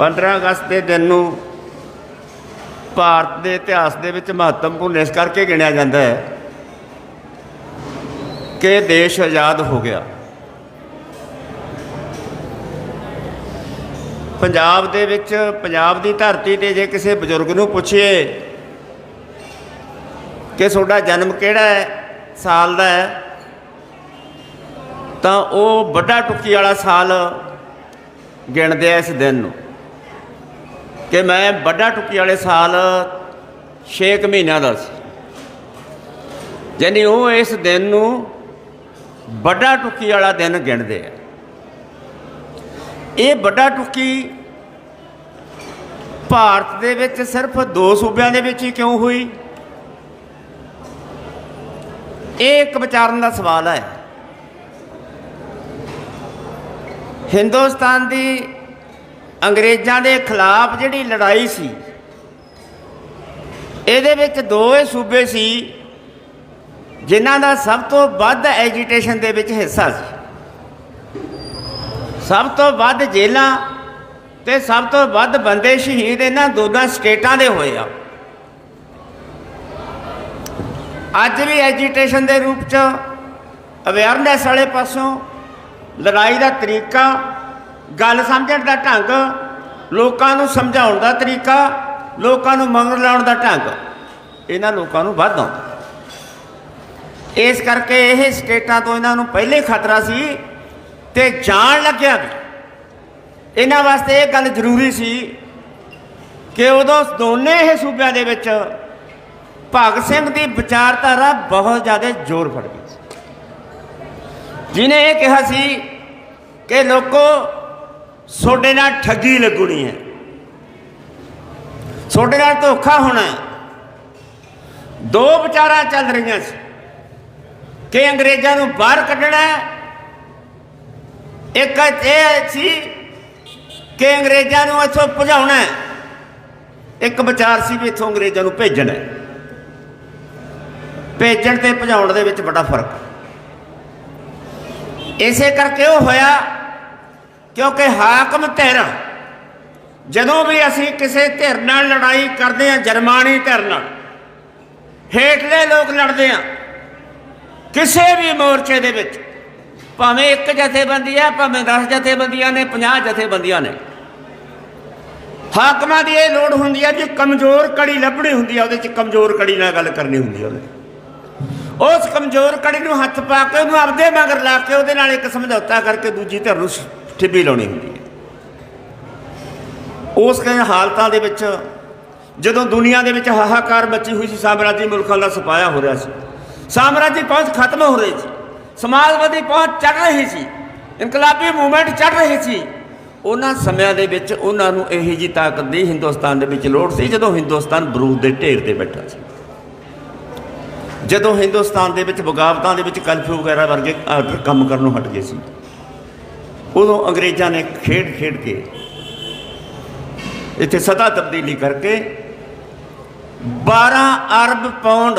15 ਅਗਸਤ ਦੇ ਦਿਨ ਨੂੰ ਭਾਰਤ ਦੇ ਇਤਿਹਾਸ ਦੇ ਵਿੱਚ ਮਹੱਤਵਪੂਰਨ ਇਸ ਕਰਕੇ ਗਿਣਿਆ ਜਾਂਦਾ ਹੈ ਕਿ ਦੇਸ਼ ਆਜ਼ਾਦ ਹੋ ਗਿਆ। ਪੰਜਾਬ ਦੇ ਵਿੱਚ ਪੰਜਾਬ ਦੀ ਧਰਤੀ ਤੇ ਜੇ ਕਿਸੇ ਬਜ਼ੁਰਗ ਨੂੰ ਪੁੱਛੀਏ ਕਿ ਤੁਹਾਡਾ ਜਨਮ ਕਿਹੜਾ ਹੈ, ਸਾਲ ਦਾ ਹੈ, ਤਾਂ ਉਹ ਵੱਡਾ ਟੁੱਕੀ ਵਾਲਾ ਸਾਲ ਗਿਣਦੇ ਆ ਇਸ ਦਿਨ ਨੂੰ। ਕਿ ਮੈਂ ਵੱਡਾ ਟੁੱਕੀ ਵਾਲੇ ਸਾਲ 6 ਮਹੀਨਿਆਂ ਦਾ ਸੀ। ਯਾਨੀ ਉਹ ਇਸ ਦਿਨ ਨੂੰ ਵੱਡਾ ਟੁੱਕੀ ਵਾਲਾ ਦਿਨ ਗਿਣਦੇ ਆ। ਇਹ ਵੱਡਾ ਟੁੱਕੀ ਭਾਰਤ ਦੇ ਵਿੱਚ ਸਿਰਫ ਦੋ ਸੂਬਿਆਂ ਦੇ ਵਿੱਚ ਹੀ ਕਿਉਂ ਹੋਈ? ਇਹ ਇੱਕ ਵਿਚਾਰਨ ਦਾ ਸਵਾਲ ਹੈ। ਹਿੰਦੁਸਤਾਨ ਦੀ ਅੰਗਰੇਜ਼ਾਂ ਦੇ ਖਿਲਾਫ ਜਿਹੜੀ ਲੜਾਈ ਸੀ, ਇਹਦੇ ਵਿੱਚ ਦੋ ਹੀ ਸੂਬੇ ਸੀ, ਜਿਨ੍ਹਾਂ ਦਾ ਸਭ ਤੋਂ ਵੱਧ ਐਜੀਟੇਸ਼ਨ ਦੇ ਵਿੱਚ ਹਿੱਸਾ ਸੀ। ਸਭ ਤੋਂ ਵੱਧ ਜੇਲਾਂ ਤੇ ਸਭ ਤੋਂ ਵੱਧ ਬੰਦੇ ਸ਼ਹੀਦ ਇਹਨਾਂ ਦੋਨਾਂ ਸਟੇਟਾਂ ਦੇ ਹੋਏ ਆ। ਅੱਜ ਵੀ ਐਜੀਟੇਸ਼ਨ ਦੇ ਰੂਪ ਚ ਅਵੇਅਰਨੈਸ ਵਾਲੇ ਪਾਸੋਂ ਲੜਾਈ ਦਾ ਤਰੀਕਾ ਗੱਲ ਸਮਝਣ ਦਾ ਢੰਗ, ਲੋਕਾਂ ਨੂੰ ਸਮਝਾਉਣ ਦਾ ਤਰੀਕਾ, ਲੋਕਾਂ ਨੂੰ ਮੰਗਣ ਲਾਉਣ ਦਾ ਢੰਗ। ਇਹਨਾਂ ਲੋਕਾਂ ਨੂੰ ਵੱਧ ਆਉਂਦਾ। ਇਸ ਕਰਕੇ ਇਹ ਸਟੇਟਾਂ ਤੋਂ ਇਹਨਾਂ ਨੂੰ ਪਹਿਲੇ ਖਤਰਾ ਸੀ ਤੇ ਜਾਣ ਲੱਗਿਆ ਵੀ। ਇਹਨਾਂ ਵਾਸਤੇ ਇਹ ਗੱਲ ਜ਼ਰੂਰੀ ਸੀ ਕਿ ਉਦੋਂ ਦੋਨੇ ਹੀ ਸੂਬਿਆਂ ਦੇ ਵਿੱਚ ਭਗਤ ਸਿੰਘ ਦੀ ਵਿਚਾਰਧਾਰਾ ਬਹੁਤ ਜ਼ਿਆਦਾ ਜ਼ੋਰ ਫੜ ਗਈ ਸੀ। ਜਿਨੇ ਇਹ ਕਿਹਾ ਸੀ ਕਿ ਲੋਕੋ ਤੁਹਾਡੇ ਨਾਲ ਠੱਗੀ ਲੱਗਣੀ ਹੈ। ਤੁਹਾਡੇ ਨਾਲ ਧੋਖਾ ਹੋਣਾ ਹੈ। ਦੋ ਵਿਚਾਰਾਂ ਚੱਲ ਰਹੀਆਂ ਸੀ। ਕਿ ਅੰਗਰੇਜ਼ਾਂ ਨੂੰ ਬਾਹਰ ਕੱਢਣਾ ਹੈ। ਇੱਕ ਇਹ ਸੀ ਕਿ ਅੰਗਰੇਜ਼ਾਂ ਨੂੰ ਇੱਥੋਂ ਭਜਾਉਣਾ ਹੈ। ਇੱਕ ਵਿਚਾਰ ਸੀ ਵੀ ਇੱਥੋਂ ਅੰਗਰੇਜ਼ਾਂ ਨੂੰ ਭੇਜਣਾ ਹੈ। ਭੇਜਣ ਤੇ ਭਜਾਉਣ ਦੇ ਵਿੱਚ ਬੜਾ ਫ਼ਰਕ। ਇਸੇ ਕਰਕੇ ਉਹ ਹੋਇਆ ਕਿਉਂਕਿ ਹਾਕਮ ਧਿਰ, ਜਦੋਂ ਵੀ ਅਸੀਂ ਕਿਸੇ ਧਿਰ ਨਾਲ ਲੜਾਈ ਕਰਦੇ ਹਾਂ, ਜਰਮਾਨੀ ਧਿਰ ਨਾਲ, ਹੇਠਲੇ ਲੋਕ ਲੜਦੇ ਆ ਕਿਸੇ ਵੀ ਮੋਰਚੇ ਦੇ ਵਿੱਚ, ਭਾਵੇਂ ਇੱਕ ਜਥੇਬੰਦੀ ਹੈ ਭਾਵੇਂ 10 ਜਥੇਬੰਦੀਆਂ ਨੇ 50 ਜਥੇਬੰਦੀਆਂ ਨੇ, ਹਾਕਮਾਂ ਦੀ ਇਹ ਲੋੜ ਹੁੰਦੀ ਹੈ ਜੀ, ਕਮਜ਼ੋਰ ਕੜੀ ਲੱਭਣੀ ਹੁੰਦੀ ਹੈ ਉਹਦੇ ਚ ਕਮਜ਼ੋਰ ਕੜੀ ਨਾਲ ਗੱਲ ਕਰਨੀ ਹੁੰਦੀ ਹੈ ਉਹਦੇ ਉਸ ਕਮਜ਼ੋਰ ਕੜੀ ਨੂੰ ਹੱਥ ਪਾ ਕੇ ਉਹਨੂੰ ਆਪਦੇ ਮਗਰ ਲਾ ਕੇ ਉਹਦੇ ਨਾਲ ਇੱਕ ਸਮਝੌਤਾ ਕਰਕੇ ਦੂਜੀ ਧਿਰ ਨੂੰ ਠਿੱਬੀ ਲਾਉਣੀ ਹੁੰਦੀ ਹੈ। ਉਸ ਕਈ ਹਾਲਤਾਂ ਦੇ ਵਿੱਚ ਜਦੋਂ ਦੁਨੀਆ ਦੇ ਵਿੱਚ ਹਾਹਾਕਾਰ ਮੱਚੀ ਹੋਈ ਸੀ, ਸਾਮਰਾਜੀ ਮੁਲਕਾਂ ਦਾ ਸਪਾਇਆ ਹੋ ਰਿਹਾ ਸੀ। ਸਾਮਰਾਜੀ ਪਹੁੰਚ ਖਤਮ ਹੋ ਰਹੀ ਸੀ। ਸਮਾਜਵਾਦੀ ਪਹੁੰਚ ਚੜ ਰਹੀ ਸੀ। ਇਨਕਲਾਬੀ ਮੂਵਮੈਂਟ ਚੜ ਰਹੀ ਸੀ। ਉਹਨਾਂ ਸਮਿਆਂ ਦੇ ਵਿੱਚ ਉਹਨਾਂ ਨੂੰ ਇਹੀ ਜੀ ਤਾਕਤ ਦੀ ਹਿੰਦੁਸਤਾਨ ਦੇ ਵਿੱਚ ਲੋੜ ਸੀ, ਜਦੋਂ ਹਿੰਦੁਸਤਾਨ ਬਰੂਦ ਦੇ ਢੇਰ ਤੇ ਬੈਠਾ ਸੀ। ਜਦੋਂ ਹਿੰਦੁਸਤਾਨ ਦੇ ਵਿੱਚ ਬਗਾਵਤਾਂ ਦੇ ਵਿੱਚ ਕਲਫੀ ਵਗੈਰਾ ਵਰਗੇ ਆਰਡਰ ਕੰਮ ਕਰਨੋਂ ਹਟ ਗਏ ਸੀ। ਉਦੋਂ ਅੰਗਰੇਜ਼ਾਂ ਨੇ ਖੇਡ ਖੇਡ ਕੇ ਇੱਥੇ ਸਦਾ ਤਬਦੀਲੀ ਕਰਕੇ 12 ਅਰਬ ਪੌਂਡ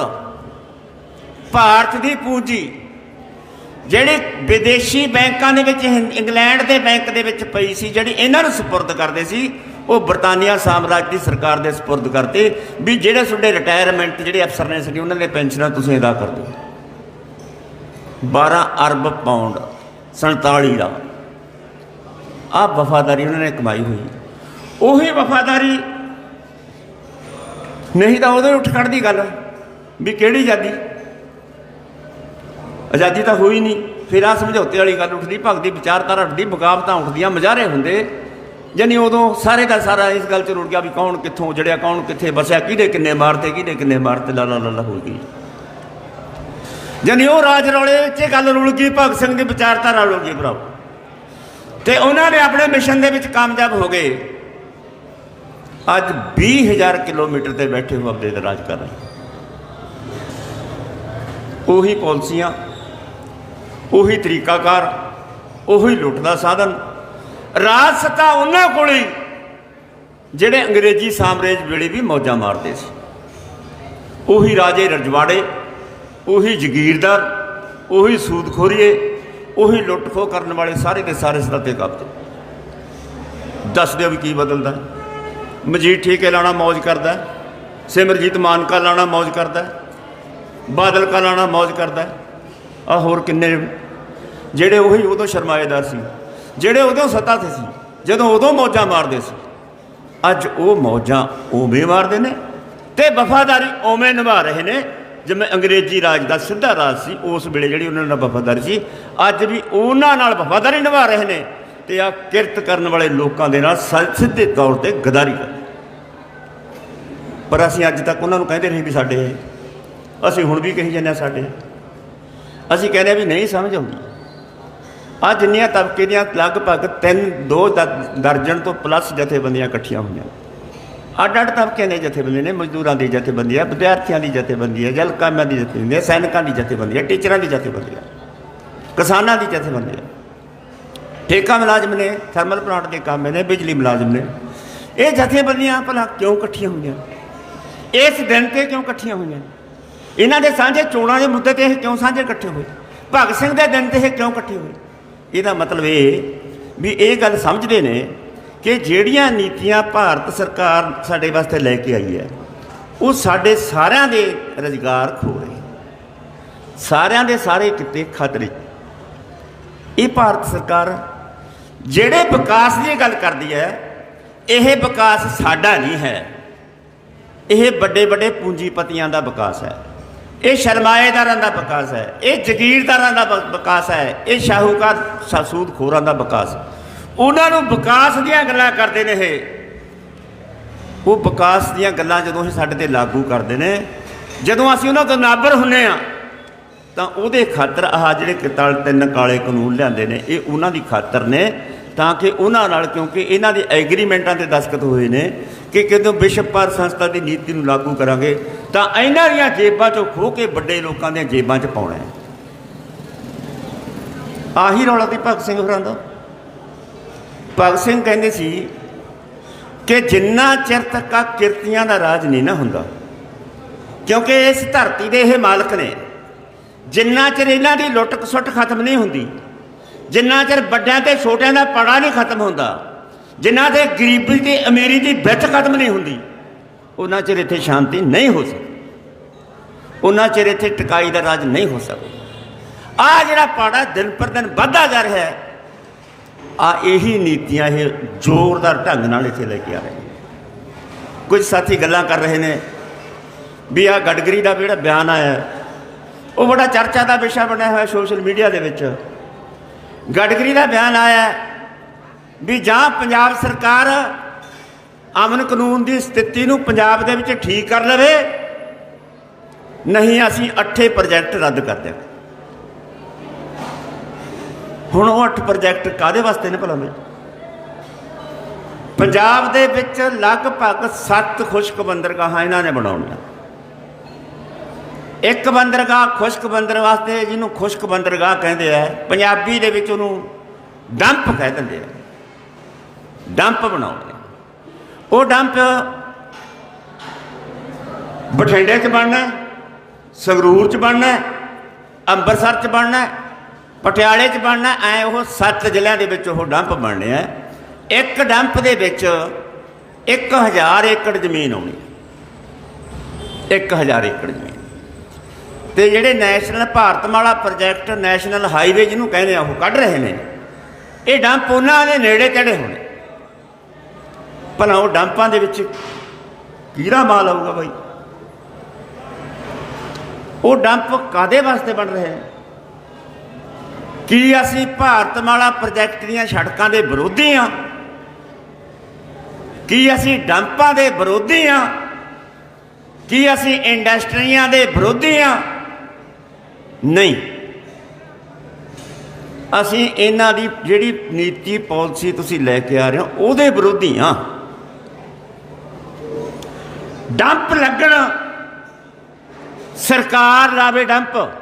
ਭਾਰਤ ਦੀ ਪੂੰਜੀ, ਜਿਹੜੇ ਵਿਦੇਸ਼ੀ ਬੈਂਕਾਂ ਦੇ ਵਿੱਚ ਇੰਗਲੈਂਡ ਦੇ ਬੈਂਕ ਦੇ ਵਿੱਚ ਪਈ ਸੀ, ਜਿਹੜੀ ਇਹਨਾਂ ਨੂੰ ਸਪੁਰਦ ਕਰਦੇ ਸੀ, ਉਹ ਬਰਤਾਨੀਆ ਸਾਮਰਾਜ ਦੀ ਸਰਕਾਰ ਦੇ ਸਪੁਰਦ ਕਰਤੇ, ਵੀ ਜਿਹੜੇ ਤੁਹਾਡੇ ਰਿਟਾਇਰਮੈਂਟ ਜਿਹੜੇ ਅਫਸਰ ਨੇ ਸੀ ਉਹਨਾਂ ਦੇ ਪੈਨਸ਼ਨਾਂ ਤੁਸੀਂ ਅਦਾ ਕਰ ਦਿਓ। 12 ਅਰਬ ਪੌਂਡ 47 ਦਾ ਆ ਵਫਾਦਾਰੀ ਉਹਨਾਂ ਨੇ ਕਮਾਈ ਹੋਈ। ਉਹੀ ਵਫਾਦਾਰੀ ਨਹੀਂ ਤਾਂ ਉਹਦੇ ਉੱਠ ਖੜਦੀ ਗੱਲ ਵੀ ਕਿਹੜੀ ਆਜ਼ਾਦੀ? ਆਜ਼ਾਦੀ ਤਾਂ ਹੋਈ ਨਹੀਂ, ਫਿਰ ਆ ਸਮਝੌਤੇ ਵਾਲੀ ਗੱਲ ਉੱਠਦੀ, ਭਗਤੀ, ਵਿਚਾਰਧਾਰਾ ਉੱਠਦੀ, ਬਗਾਵਤਾਂ ਉੱਠਦੀਆਂ, ਮਜ਼ਾਰੇ ਹੁੰਦੇ। ਜਾਨੀ ਉਦੋਂ ਸਾਰੇ ਦਾ ਸਾਰਾ ਇਸ ਗੱਲ 'ਚ ਰੁੜ ਗਿਆ ਵੀ ਕੌਣ ਕਿੱਥੋਂ ਜੜਿਆ ਕੌਣ ਕਿੱਥੇ ਵਸਿਆ, ਕਿਹਦੇ ਕਿੰਨੇ ਮਾਰਤੇ ਕਿਹਦੇ ਕਿੰਨੇ ਮਾਰਤੇ ਲਾ ਲਾ ਲਾ ਹੋ ਗਈ। ਜਾਨੀ ਉਹ ਰਾਜ ਰੌਲੇ 'ਚ ਇਹ ਗੱਲ ਰੁੜ ਗਈ, ਭਗਤ ਸਿੰਘ ਦੀ ਵਿਚਾਰਧਾਰਾ ਰੁੜ ਗਈ ਭਰਾਓ ਤੇ ਉਹਨਾਂ ਨੇ ਆਪਣੇ ਮਿਸ਼ਨ ਦੇ ਵਿੱਚ ਕਾਮਯਾਬ ਹੋ ਗਏ। ਅੱਜ 20000 ਕਿਲੋਮੀਟਰ ਤੇ ਬੈਠੇ ਹੋ ਆਪਦੇ ਦਾ ਰਾਜ ਕਰ ਰਹੇ। ਉਹੀ ਪਾਲਿਸੀਆਂ, ਉਹੀ ਤਰੀਕਾਕਾਰ, ਉਹੀ ਲੁੱਟ ਦਾ ਸਾਧਨ ਰਾਜ ਸੱਤਾ ਉਹਨਾਂ ਕੋਲ ਹੀ ਜਿਹੜੇ ਅੰਗਰੇਜ਼ੀ ਸਾਮਰਾਜ ਵੇਲੇ ਵੀ ਮੌਜਾਂ ਮਾਰਦੇ ਸੀ। ਉਹੀ ਰਾਜੇ ਰਜਵਾੜੇ, ਉਹੀ ਜ਼ਗੀਰਦਾਰ, ਉਹੀ ਸੂਦਖੋਰੀਏ ਉਹੀ ਲੁੱਟ ਲੁੱਟਖੋ ਕਰਨ ਵਾਲੇ ਸਾਰੇ ਦੇ ਸਾਰੇ ਸਦਾ ਤੇ ਕਬਜ਼ੇ ਦੱਸ ਦਿਓ ਵੀ ਕੀ ਬਦਲਦਾ ਮਜੀਦ ਠੀਕੇ ਲਾਣਾ ਮौज ਕਰਦਾ ਸਿਮਰਜੀਤ ਮਾਨਕਾ ਲਾਣਾ ਮौज ਕਰਦਾ ਬਾਦਲ ਕਾ ਲਾਣਾ ਮौज ਕਰਦਾ ਆ ਹੋਰ ਕਿੰਨੇ ਜਿਹੜੇ ਉਹੀ ਉਦੋਂ ਸ਼ਰਮਾਏਦਾਰ ਸੀ, ਜਿਹੜੇ ਉਦੋਂ ਸੱਤਾ ਤੇ ਸੀ, ਜਦੋਂ ਉਦੋਂ ਮੌਜਾਂ ਮਾਰਦੇ ਸੀ। ਅੱਜ ਉਹ ਮੌਜਾਂ ਉਵੇਂ ਮਾਰਦੇ ਨੇ ਤੇ ਵਫਾਦਾਰੀ ਉਵੇਂ ਨਿਭਾ ਰਹੇ ਨੇ। ਜਿਵੇਂ ਅੰਗਰੇਜ਼ੀ ਰਾਜ ਦਾ ਸਿੱਧਾ ਰਾਜ ਸੀ, ਉਸ ਵੇਲੇ ਜਿਹੜੀ ਉਹਨਾਂ ਨਾਲ ਵਫਾਦਾਰੀ ਸੀ, ਅੱਜ ਵੀ ਉਹਨਾਂ ਨਾਲ ਵਫਾਦਾਰੀ ਨਿਭਾ ਰਹੇ ਨੇ ਤੇ ਆ ਕਿਰਤ ਕਰਨ ਵਾਲੇ ਲੋਕਾਂ ਦੇ ਨਾਲ ਸ- ਸਿੱਧੇ ਤੌਰ ਤੇ ਗਦਾਰੀ ਕਰ ਪਰ ਅਸੀਂ ਅੱਜ ਤੱਕ ਉਹਨਾਂ ਨੂੰ ਕਹਿੰਦੇ ਰਹੇ ਵੀ ਸਾਡੇ, ਅਸੀਂ ਹੁਣ ਵੀ ਕਹੀ ਜਾਂਦੇ ਹਾਂ ਸਾਡੇ। ਅਸੀਂ ਕਹਿੰਦੇ ਵੀ ਨਹੀਂ ਸਮਝ ਆਉਂਦੀ। ਆ ਜਿੰਨੀਆਂ ਤਬਕੇ ਦੀਆਂ ਲਗਭਗ 3 2 ਦਰਜਨ ਤੋਂ ਪਲੱਸ ਜਥੇਬੰਦੀਆਂ ਇਕੱਠੀਆਂ ਹੋਈਆਂ ਅੱਡ ਅੱਡ ਤਬਕੇ ਦੇ ਜਥੇਬੰਦੀਆਂ ਨੇ, ਮਜ਼ਦੂਰਾਂ ਦੀ ਜਥੇਬੰਦੀ ਹੈ, ਵਿਦਿਆਰਥੀਆਂ ਦੀ ਜਥੇਬੰਦੀ ਹੈ, ਜਲ ਕਾਮਿਆਂ ਦੀ ਜਥੇਬੰਦੀ ਹੈ, ਸੈਨਿਕਾਂ ਦੀ ਜਥੇਬੰਦੀ ਹੈ, ਟੀਚਰਾਂ ਦੀ ਜਥੇਬੰਦੀ ਹੈ, ਕਿਸਾਨਾਂ ਦੀ ਜਥੇਬੰਦੀ ਹੈ। ਠੇਕਾ ਮੁਲਾਜ਼ਮ ਨੇ, ਥਰਮਲ ਪਲਾਂਟ ਦੇ ਕੰਮ ਨੇ, ਬਿਜਲੀ ਮੁਲਾਜ਼ਮ ਨੇ। ਇਹ ਜਥੇਬੰਦੀਆਂ ਭਲਾ ਕਿਉਂ ਇਕੱਠੀਆਂ ਹੋਈਆਂ? ਇਸ ਦਿਨ ਤੇ ਕਿਉਂ ਇਕੱਠੀਆਂ ਹੋਈਆਂ? ਇਹਨਾਂ ਦੇ ਸਾਂਝੇ ਚੋਣਾਂ ਦੇ ਮੁੱਦੇ ਤੇ ਇਹ ਕਿਉਂ ਸਾਂਝੇ ਇਕੱਠੇ ਹੋਏ? ਭਗਤ ਸਿੰਘ ਦੇ ਦਿਨ ਤੇ ਇਹ ਕਿਉਂ ਇਕੱਠੇ ਹੋਏ? ਇਹਦਾ ਮਤਲਬ ਇਹ ਵੀ ਇਹ ਗੱਲ ਸਮਝਦੇ ਨੇ ਕਿ ਜਿਹੜੀਆਂ ਨੀਤੀਆਂ ਭਾਰਤ ਸਰਕਾਰ ਸਾਡੇ ਵਾਸਤੇ ਲੈ ਕੇ ਆਈ ਹੈ, ਉਹ ਸਾਡੇ ਸਾਰਿਆਂ ਦੇ ਰੁਜ਼ਗਾਰ ਖੋ ਰਹੇ ਸਾਰਿਆਂ ਦੇ ਸਾਰੇ ਕਿਤੇ ਖਤਰੇ ਇਹ ਭਾਰਤ ਸਰਕਾਰ ਜਿਹੜੇ ਵਿਕਾਸ ਦੀ ਗੱਲ ਕਰਦੀ ਹੈ, ਇਹ ਵਿਕਾਸ ਸਾਡਾ ਨਹੀਂ ਹੈ। ਇਹ ਵੱਡੇ ਵੱਡੇ ਪੂੰਜੀਪਤੀਆਂ ਦਾ ਵਿਕਾਸ ਹੈ। ਇਹ ਸਰਮਾਏਦਾਰਾਂ ਦਾ ਵਿਕਾਸ ਹੈ। ਇਹ ਜ਼ਗੀਰਦਾਰਾਂ ਦਾ ਵਿਕਾਸ ਹੈ। ਇਹ ਸ਼ਾਹੂਕਾਰ ਸਾਸੂਦ ਖੋਰਾਂ ਦਾ ਵਿਕਾਸ ਉਹਨਾਂ ਨੂੰ ਵਿਕਾਸ ਦੀਆਂ ਗੱਲਾਂ ਕਰਦੇ ਨੇ ਇਹ। ਉਹ ਵਿਕਾਸ ਦੀਆਂ ਗੱਲਾਂ ਜਦੋਂ ਇਹ ਸਾਡੇ ਤੇ ਲਾਗੂ ਕਰਦੇ ਨੇ, ਜਦੋਂ ਅਸੀਂ ਉਹਨਾਂ ਤੋਂ ਨਾਬਰ ਹੁੰਨੇ ਆ, ਤਾਂ ਉਹਦੇ ਖਾਤਰ ਆਹ ਜਿਹੜੇ ਕਿਤਾਲ ਤਿੰਨ ਕਾਲੇ ਕਾਨੂੰਨ ਲਿਆਂਦੇ ਨੇ, ਇਹ ਉਹਨਾਂ ਦੀ ਖਾਤਰ ਨੇ, ਤਾਂ ਕਿ ਉਹਨਾਂ ਨਾਲ ਕਿਉਂਕਿ ਇਹਨਾਂ ਦੇ ਐਗਰੀਮੈਂਟਾਂ ਤੇ ਦਸਤਖਤ ਹੋਏ ਨੇ ਕਿ ਜਦੋਂ ਵਿਸ਼ਵ ਪਰ ਸੰਸਥਾ ਦੀ ਨੀਤੀ ਨੂੰ ਲਾਗੂ ਕਰਾਂਗੇ, ਤਾਂ ਇਹਨਾਂ ਦੀਆਂ ਜੇਬਾਂ ਚੋਂ ਖੋਹ ਕੇ ਵੱਡੇ ਲੋਕਾਂ ਦੀਆਂ ਜੇਬਾਂ 'ਚ ਪਾਉਣਾ ਆਹੀ ਰੌਲਾ ਦੀ ਭਗਤ ਸਿੰਘ ਹੋਰਾਂ ਦਾ। ਭਗਤ ਸਿੰਘ ਕਹਿੰਦੇ ਸੀ ਕਿ ਜਿੰਨਾ ਚਿਰ ਤੱਕ ਆ ਕਿਰਤੀਆਂ ਦਾ ਰਾਜ ਨਹੀਂ ਨਾ ਹੁੰਦਾ, ਕਿਉਂਕਿ ਇਸ ਧਰਤੀ ਦੇ ਇਹ ਮਾਲਕ ਨੇ, ਜਿੰਨਾ ਚਿਰ ਇਹਨਾਂ ਦੀ ਲੁੱਟ ਖਸੁੱਟ ਖਤਮ ਨਹੀਂ ਹੁੰਦੀ, ਜਿੰਨਾ ਚਿਰ ਵੱਡਿਆਂ ਤੇ ਛੋਟਿਆਂ ਦਾ ਪੜਾ ਨਹੀਂ ਖਤਮ ਹੁੰਦਾ, ਜਿੰਨਾ ਦੇ ਗਰੀਬੀ ਤੇ ਅਮੀਰੀ ਦੀ ਵਿੱਚ ਖਤਮ ਨਹੀਂ ਹੁੰਦੀ, ਉਹਨਾਂ ਚਿਰ ਇੱਥੇ ਸ਼ਾਂਤੀ ਨਹੀਂ ਹੋ ਸਕਦੀ, ਉਹਨਾਂ ਚਿਰ ਇੱਥੇ ਟਿਕਾਈ ਦਾ ਰਾਜ ਨਹੀਂ ਹੋ ਸਕਦਾ। ਆ ਜਿਹੜਾ ਪਾੜਾ ਦਿਨ ਪਰ ਦਿਨ ਵੱਧਦਾ ਜਾ ਰਿਹਾ ਹੈ ਆ ਇਹੀ ਨੀਤੀਆਂ ਇਹ ਜ਼ੋਰਦਾਰ ਢੰਗ ਨਾਲ ਇੱਥੇ ਲੈ ਕੇ ਆ ਰਹੇ ਕੁਝ ਸਾਥੀ ਗੱਲਾਂ ਕਰ ਰਹੇ ਨੇ ਵੀ ਆ ਗਡਗਰੀ ਦਾ ਜਿਹੜਾ ਬਿਆਨ ਆਇਆ ਉਹ ਬੜਾ ਚਰਚਾ ਦਾ ਵਿਸ਼ਾ ਬਣਿਆ ਹੋਇਆ ਸੋਸ਼ਲ ਮੀਡੀਆ ਦੇ ਵਿੱਚ। ਗਡਗਰੀ ਦਾ ਬਿਆਨ ਆਇਆ ਵੀ ਜਾਂ ਪੰਜਾਬ ਸਰਕਾਰ ਅਮਨ ਕਾਨੂੰਨ ਦੀ ਸਥਿਤੀ ਨੂੰ ਪੰਜਾਬ ਦੇ ਵਿੱਚ ਠੀਕ ਕਰ ਲਵੇ, ਨਹੀਂ ਅਸੀਂ ਅੱਠੇ ਪ੍ਰੋਜੈਕਟ ਰੱਦ ਕਰ ਦਿਆਂਗੇ ਹੁਣ ਉਹ ਅੱਠ ਪ੍ਰੋਜੈਕਟ ਕਾਦੇ ਵਾਸਤੇ ਨੇ ਭਲਾ ਮੇਰੇ ਪੰਜਾਬ ਦੇ ਵਿੱਚ ਲਗਭਗ 7 ਖੁਸ਼ਕ ਬੰਦਰਗਾਹਾਂ ਇਹਨਾਂ ਨੇ ਬਣਾਉਣੀਆਂ। ਇੱਕ ਬੰਦਰਗਾਹ ਖੁਸ਼ਕ ਬੰਦਰ ਵਾਸਤੇ ਜਿਹਨੂੰ ਖੁਸ਼ਕ ਬੰਦਰਗਾਹ ਕਹਿੰਦੇ ਆ ਪੰਜਾਬੀ ਦੇ ਵਿੱਚ ਉਹਨੂੰ ਡੰਪ ਕਹਿ ਦਿੰਦੇ ਆ। ਡੰਪ ਬਣਾਉਂਦੇ ਉਹ ਡੰਪ ਬਠਿੰਡੇ 'ਚ ਬਣਨਾ ਸੰਗਰੂਰ 'ਚ ਬਣਨਾ ਹੈ, ਅੰਮ੍ਰਿਤਸਰ 'ਚ ਬਣਨਾ ਪਟਿਆਲੇ 'ਚ ਬਣਨਾ, ਐ ਉਹ ਸੱਤ ਜ਼ਿਲ੍ਹਿਆਂ ਦੇ ਵਿੱਚ ਉਹ ਡੰਪ ਬਣਨੇ ਆ ਇੱਕ ਡੰਪ ਦੇ ਵਿੱਚ 1000 ਏਕੜ ਜ਼ਮੀਨ ਆਉਣੀ 1000 ਏਕੜ ਜ਼ਮੀਨ। ਤੇ ਜਿਹੜੇ national Bharatmala project, national highway ਜਿਹਨੂੰ ਕਹਿੰਦੇ ਆ, ਉਹ ਕੱਢ ਰਹੇ ਨੇ। ਇਹ ਡੰਪ ਉਹਨਾਂ ਦੇ ਨੇੜੇ ਤੇੜੇ ਹੋਣੇ? ਭਲਾ ਉਹ ਡੰਪਾਂ ਦੇ ਵਿੱਚ ਕੀੜਾ ਮਾਲ ਆਊਗਾ ਬਾਈ। ਉਹ ਡੰਪ ਕਾਦੇ ਵਾਸਤੇ ਬਣ ਰਹੇ ਨੇ ਕੀ ਅਸੀਂ ਭਾਰਤਮਾਲਾ ਪ੍ਰੋਜੈਕਟ ਦੀਆਂ ਸੜਕਾਂ ਦੇ ਵਿਰੋਧੀ ਆ? ਕੀ ਅਸੀਂ ਡੰਪਾਂ ਦੇ ਵਿਰੋਧੀ ਆ? ਕੀ ਅਸੀਂ ਇੰਡਸਟਰੀਆਂ ਦੇ ਵਿਰੋਧੀ ਆ? ਨਹੀਂ। ਅਸੀਂ ਇਹਨਾਂ ਦੀ ਜਿਹੜੀ ਨੀਤੀ ਪਾਲਿਸੀ ਤੁਸੀਂ ਲੈ ਕੇ ਆ ਰਹੇ ਹੋ, ਉਹਦੇ ਵਿਰੋਧੀ ਆ। ਡੰਪ ਲੱਗਣ, ਸਰਕਾਰ ਲਾਵੇ ਡੰਪ।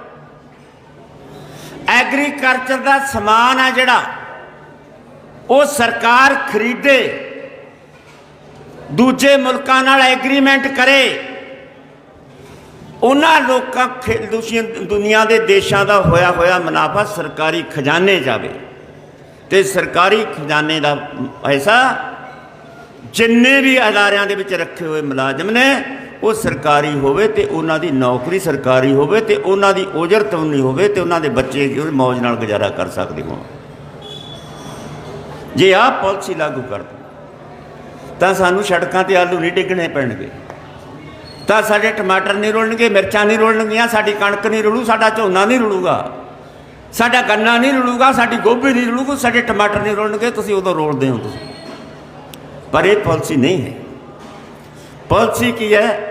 ਐਗਰੀਕਲਚਰ ਦਾ ਸਮਾਨ ਆ ਜਿਹੜਾ, ਉਹ ਸਰਕਾਰ ਖਰੀਦੇ, ਦੂਜੇ ਮੁਲਕਾਂ ਨਾਲ ਐਗਰੀਮੈਂਟ ਕਰੇ। ਉਹਨਾਂ ਲੋਕਾਂ ਖੇ- ਦੂਸਰੀਆਂ ਦੁਨੀਆ ਦੇ ਦੇਸ਼ਾਂ ਦਾ ਹੋਇਆ ਹੋਇਆ ਮੁਨਾਫਾ ਸਰਕਾਰੀ ਖਜ਼ਾਨੇ ਜਾਵੇ। ਤੇ ਸਰਕਾਰੀ ਖਜ਼ਾਨੇ ਦਾ ਪੈਸਾ ਜਿੰਨੇ ਵੀ ਅਦਾਰਿਆਂ ਦੇ ਵਿੱਚ ਰੱਖੇ ਹੋਏ ਮੁਲਾਜ਼ਮ ਨੇ ਉਹ ਸਰਕਾਰੀ ਹੋਵੇ ਤੇ ਉਹਨਾਂ ਦੀ ਨੌਕਰੀ ਸਰਕਾਰੀ ਹੋਵੇ ਤੇ ਉਹਨਾਂ ਦੀ ਉਜਰਤ ਉਨੀ ਹੋਵੇ ਤੇ ਉਹਨਾਂ ਦੇ ਬੱਚੇ ਵੀ ਮੌਜ ਨਾਲ ਗੁਜ਼ਾਰਾ ਕਰ ਸਕਦੇ ਹੋਣ। ਜੇ ਆਹ ਪਾਲਿਸੀ ਲਾਗੂ ਕਰ ਦਿਓ, ਤਾਂ ਸਾਨੂੰ ਸੜਕਾਂ ਤੇ ਆਲੂ ਨਹੀਂ ਡਿੱਗਣੇ ਪੈਣਗੇ। ਤਾਂ ਸਾਡੇ ਟਮਾਟਰ ਨਹੀਂ ਰੁਲਣਗੇ ਮਿਰਚਾਂ ਨਹੀਂ ਰੁਲਣਗੀਆਂ ਸਾਡੀ ਕਣਕ ਨਹੀਂ ਰੁਲੂ ਸਾਡਾ ਝੋਨਾ ਨਹੀਂ ਰੁਲੂਗਾ। ਸਾਡਾ ਗੰਨਾ ਨਹੀਂ ਰੁਲੂਗਾ ਸਾਡੀ ਗੋਭੀ ਨਹੀਂ ਰੁਲੂਗੀ ਸਾਡੇ ਟਮਾਟਰ ਨਹੀਂ ਰੁਲਣਗੇ ਤੁਸੀਂ ਉਦੋਂ ਰੋਲਦੇ ਹੋ ਤੁਸੀਂ। ਪਰ ਇਹ ਪਾਲਿਸੀ ਨਹੀਂ ਹੈ। ਪਾਲਿਸੀ ਕੀ ਹੈ?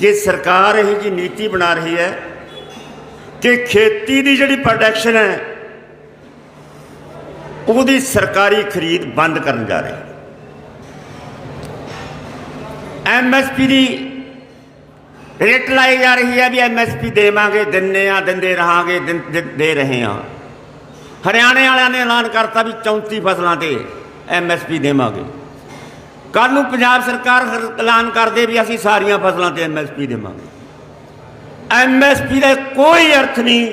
ਕਿ ਸਰਕਾਰ ਇਹ ਜੀ ਨੀਤੀ ਬਣਾ ਰਹੀ ਹੈ ਕਿ ਖੇਤੀ ਦੀ ਜਿਹੜੀ ਪ੍ਰੋਡਕਸ਼ਨ ਹੈ, ਉਹਦੀ ਸਰਕਾਰੀ ਖਰੀਦ ਬੰਦ ਕਰਨ ਜਾ ਰਹੀ ਹੈ। ਐਮਐਸਪੀ ਦੀ ਰੇਟ ਲਾਈ ਜਾ ਰਹੀ ਹੈ ਵੀ ਐਮਐਸਪੀ ਦੇਵਾਂਗੇ, ਦਿੰਨੇ ਆ, ਦਿੰਦੇ ਰਹਾਂਗੇ, ਦੇ ਰਹੇ ਆ ਹਰਿਆਣੇ ਵਾਲਿਆਂ ਨੇ ਐਲਾਨ ਕਰਤਾ ਵੀ 34 ਫਸਲਾਂ ਤੇ ਐਮਐਸਪੀ ਦੇਵਾਂਗੇ। ਕੱਲ ਨੂੰ ਪੰਜਾਬ ਸਰਕਾਰ ਐਲਾਨ ਕਰਦੇ ਵੀ ਅਸੀਂ ਸਾਰੀਆਂ ਫਸਲਾਂ ਤੇ ਐਮਐਸਪੀ ਦੇਵਾਂਗੇ। ਐਮਐਸਪੀ ਦਾ ਕੋਈ ਅਰਥ ਨਹੀਂ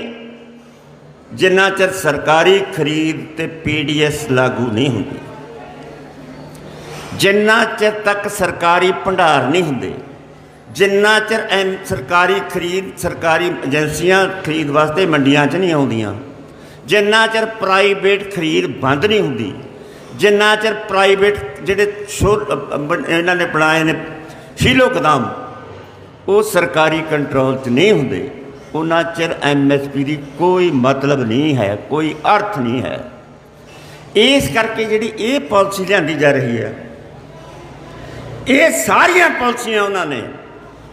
ਜਿੰਨਾ ਚਿਰ ਸਰਕਾਰੀ ਖਰੀਦ ਤੇ ਪੀਡੀਐਸ ਲਾਗੂ ਨਹੀਂ ਹੁੰਦੀ। ਜਿੰਨਾ ਚਿਰ ਤੱਕ ਸਰਕਾਰੀ ਭੰਡਾਰ ਨਹੀਂ ਹੁੰਦੇ, ਜਿੰਨਾ ਚਿਰ ਐਮ ਸਰਕਾਰੀ ਖਰੀਦ, ਸਰਕਾਰੀ ਏਜੰਸੀਆਂ ਖਰੀਦ ਵਾਸਤੇ ਮੰਡੀਆਂ 'ਚ ਨਹੀਂ ਆਉਂਦੀਆਂ, ਜਿੰਨਾ ਚਿਰ ਪ੍ਰਾਈਵੇਟ ਖਰੀਦ ਬੰਦ ਨਹੀਂ ਹੁੰਦੀ ਜਿੰਨਾ ਚਿਰ ਪ੍ਰਾਈਵੇਟ ਜਿਹੜੇ ਸ਼ੋ- ਇਹਨਾਂ ਨੇ ਬਣਾਏ ਨੇ, ਸ਼ੀਲੋ ਕਦਮ, ਉਹ ਸਰਕਾਰੀ ਕੰਟਰੋਲ 'ਚ ਨਹੀਂ ਹੁੰਦੇ। ਉਹਨਾਂ ਚਿਰ ਐਮਐਸਪੀ ਦੀ ਕੋਈ ਮਤਲਬ ਨਹੀਂ ਹੈ, ਕੋਈ ਅਰਥ ਨਹੀਂ ਹੈ। ਇਸ ਕਰਕੇ ਜਿਹੜੀ ਇਹ ਪਾਲਿਸੀ ਲਿਆਂਦੀ ਜਾ ਰਹੀ ਹੈ, ਇਹ ਸਾਰੀਆਂ ਪਾਲਿਸੀਆਂ ਉਹਨਾਂ ਨੇ,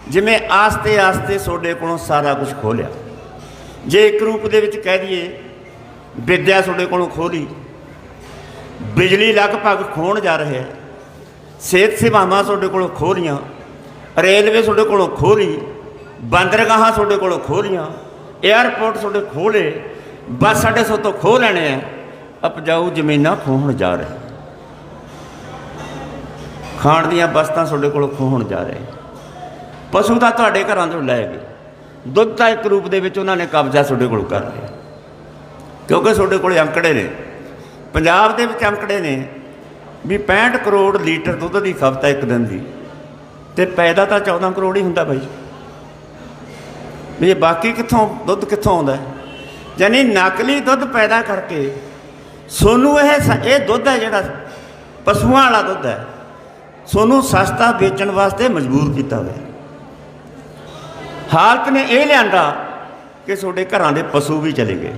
ਜਿਵੇਂ ਆਸਤੇ ਆਸਤੇ ਤੁਹਾਡੇ ਕੋਲੋਂ ਸਾਰਾ ਕੁਝ ਖੋਹ ਜੇ ਇੱਕ ਰੂਪ ਦੇ ਵਿੱਚ ਕਹਿ ਦਈਏ, ਵਿਦਿਆ ਤੁਹਾਡੇ ਕੋਲੋਂ ਖੋਲੀ ਬਿਜਲੀ ਲਗਭਗ ਖੋਣ ਜਾ ਰਹੇ ਹੈ। ਸਿਹਤ ਸੇਵਾਵਾਂ ਤੁਹਾਡੇ ਕੋਲੋਂ ਖੋਹ ਲਈਆਂ ਰੇਲਵੇ ਤੁਹਾਡੇ ਕੋਲੋਂ ਖੋਹ ਰਹੀ, ਬੰਦਰਗਾਹਾਂ ਤੁਹਾਡੇ ਕੋਲੋਂ ਖੋਹ ਰਹੀਆਂ 에ਅਰਪੋਰਟ ਤੁਹਾਡੇ ਖੋਹ ਲਏ ਬਸ ਸਾਡੇ ਸੋ ਤੋਂ ਖੋਹ ਲੈਣੇ ਆ ਉਪਜਾਊ ਜ਼ਮੀਨਾਂ ਖੋਹਣ ਜਾ ਰਹੇ ਖਾਣ ਦੀਆਂ ਬਸਤਾਂ ਤੁਹਾਡੇ ਕੋਲੋਂ ਖੋਹਣ ਜਾ ਰਹੇ ਪਸ਼ੂ ਤਾਂ ਤੁਹਾਡੇ ਘਰਾਂ ਤੋਂ ਲੈ ਗਏ। ਦੁੱਧ ਦਾ ਇੱਕ ਰੂਪ ਦੇ ਵਿੱਚ ਉਹਨਾਂ ਨੇ ਕਬਜ਼ਾ ਤੁਹਾਡੇ ਕੋਲ ਕਰ ਲਿਆ। ਕਿਉਂਕਿ ਤੁਹਾਡੇ ਕੋਲ ਅੰਕੜੇ ਨੇ। ਪੰਜਾਬ ਦੇ ਵਿੱਚ ਅੰਕੜੇ ਨੇ ਵੀ 65 ਕਰੋੜ ਲੀਟਰ ਦੁੱਧ ਦੀ ਖਪਤ ਹੈ ਇੱਕ ਦਿਨ ਦੀ। ਤੇ ਪੈਦਾ ਤਾਂ 14 ਕਰੋੜ ਹੀ ਹੁੰਦਾ ਬਾਈ। ਵੀ ਇਹ ਬਾਕੀ ਕਿੱਥੋਂ, ਦੁੱਧ ਕਿੱਥੋਂ ਆਉਂਦਾ ਯਾਨੀ ਨਕਲੀ ਦੁੱਧ ਪੈਦਾ ਕਰਕੇ ਸੋਨੂੰ ਇਹ ਸ- ਇਹ ਦੁੱਧ ਹੈ ਜਿਹੜਾ ਪਸ਼ੂਆਂ ਵਾਲਾ ਦੁੱਧ ਹੈ, ਸੋਨੂੰ ਸਸਤਾ ਵੇਚਣ ਵਾਸਤੇ ਮਜਬੂਰ ਕੀਤਾ ਹੋਇਆ ਹਾਲਤ ਨੇ ਇਹ ਲਿਆਂਦਾ ਕਿ ਤੁਹਾਡੇ ਘਰਾਂ ਦੇ ਪਸ਼ੂ ਵੀ ਚਲੇ ਗਏ।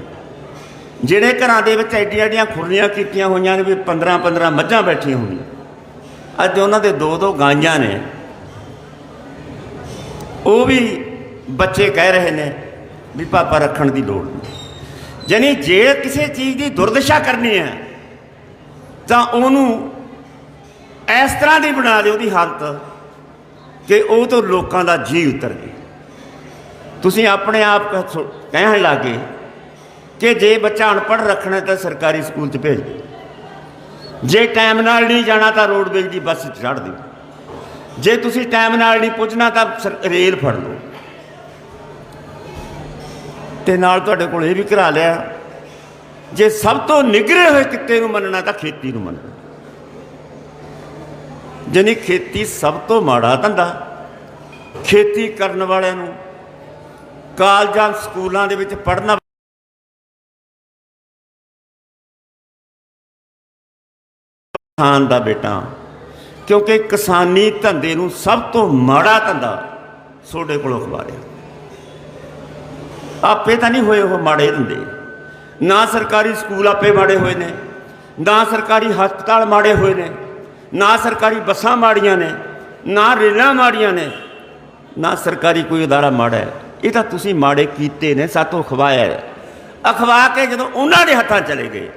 ਜਿਹੜੇ ਘਰਾਂ ਦੇ ਵਿੱਚ ਐਡੀਆਂ ਐਡੀਆਂ ਖੁਰਲੀਆਂ ਕੀਤੀਆਂ ਹੋਈਆਂ ਨੇ ਵੀ 15 15 ਮੱਝਾਂ ਬੈਠੀਆਂ ਹੋਈਆਂ। ਅੱਜ ਉਹਨਾਂ ਦੇ ਦੋ ਦੋ ਗਾਈਆਂ ਨੇ। ਉਹ ਵੀ ਬੱਚੇ ਕਹਿ ਰਹੇ ਨੇ ਵੀ ਪਾਪਾ ਰੱਖਣ ਦੀ ਲੋੜ ਨਹੀਂ। ਯਾਨੀ ਜੇ ਕਿਸੇ ਚੀਜ਼ ਦੀ ਦੁਰਦਸ਼ਾ ਕਰਨੀ ਹੈ, ਤਾਂ ਉਹਨੂੰ ਇਸ ਤਰ੍ਹਾਂ ਦੀ ਬਣਾ ਦਿਓ ਉਹਦੀ ਹਾਲਤ ਕਿ ਉਹ ਤੋਂ ਲੋਕਾਂ ਦਾ ਜੀ ਉਤਰ ਜੇ ਤੁਸੀਂ ਆਪਣੇ ਆਪ ਕਹਿਣ ਲੱਗੇ ਕਿ ਜੇ ਬੱਚਾ ਅਨਪੜ੍ਹ ਰੱਖਣਾ ਤਾਂ ਸਰਕਾਰੀ ਸਕੂਲ 'ਚ ਭੇਜ। ਦਿਓ ਜੇ ਟਾਈਮ ਨਾਲ ਨਹੀਂ ਜਾਣਾ ਤਾਂ ਰੋਡਵੇਜ਼ ਦੀ ਬੱਸ 'ਚ ਚੜ੍ਹ ਦਿਓ। ਜੇ ਤੁਸੀਂ ਟਾਈਮ ਨਾਲ ਨਹੀਂ ਪੁੱਜਣਾ ਤਾਂ ਸਰ- ਰੇਲ ਫੜ ਲਓ। ਤੇ ਨਾਲ ਤੁਹਾਡੇ ਕੋਲ ਇਹ ਵੀ ਕਰਾ ਲਿਆ, ਜੇ ਸਭ ਤੋਂ ਨਿਗਰੇ ਹੋਏ ਕਿੱਤੇ ਨੂੰ ਮੰਨਣਾ ਤਾਂ ਖੇਤੀ ਨੂੰ ਮੰਨਣਾ। ਜਾਣੀ ਖੇਤੀ ਸਭ ਤੋਂ ਮਾੜਾ ਧੰਦਾ। ਖੇਤੀ ਕਰਨ ਵਾਲਿਆਂ ਨੂੰ ਕਾਲਜਾਂ, ਸਕੂਲਾਂ ਦੇ ਵਿੱਚ ਪੜ੍ਹਨਾ ਕਿਸਾਨ ਦਾ ਬੇਟਾ। ਕਿਉਂਕਿ ਕਿਸਾਨੀ ਧੰਦੇ ਨੂੰ ਸਭ ਤੋਂ ਮਾੜਾ ਧੰਦਾ ਤੁਹਾਡੇ ਕੋਲੋਂ ਖਵਾਰਿਆ। ਆਪੇ ਤਾਂ ਨਹੀਂ ਹੋਏ ਉਹ ਮਾੜੇ ਧੰਦੇ। ਨਾ ਸਰਕਾਰੀ ਸਕੂਲ ਆਪੇ ਮਾੜੇ ਹੋਏ ਨੇ, ਨਾ ਸਰਕਾਰੀ ਹਸਪਤਾਲ ਮਾੜੇ ਹੋਏ ਨੇ, ਨਾ ਸਰਕਾਰੀ ਬੱਸਾਂ ਮਾੜੀਆਂ ਨੇ, ਨਾ ਰੇਲਾਂ ਮਾੜੀਆਂ ਨੇ, ਨਾ ਸਰਕਾਰੀ ਕੋਈ ਅਦਾਰਾ ਮਾੜਾ ਹੈ। ਇਹ ਤਾਂ ਤੁਸੀਂ ਮਾੜੇ ਕੀਤੇ ਨੇ, ਸਾਤੋਂ ਖਵਾਇਆ ਹੈ। ਅਖਵਾ ਕੇ ਜਦੋਂ ਉਹਨਾਂ ਦੇ ਹੱਥਾਂ ਚਲੇ ਗਏ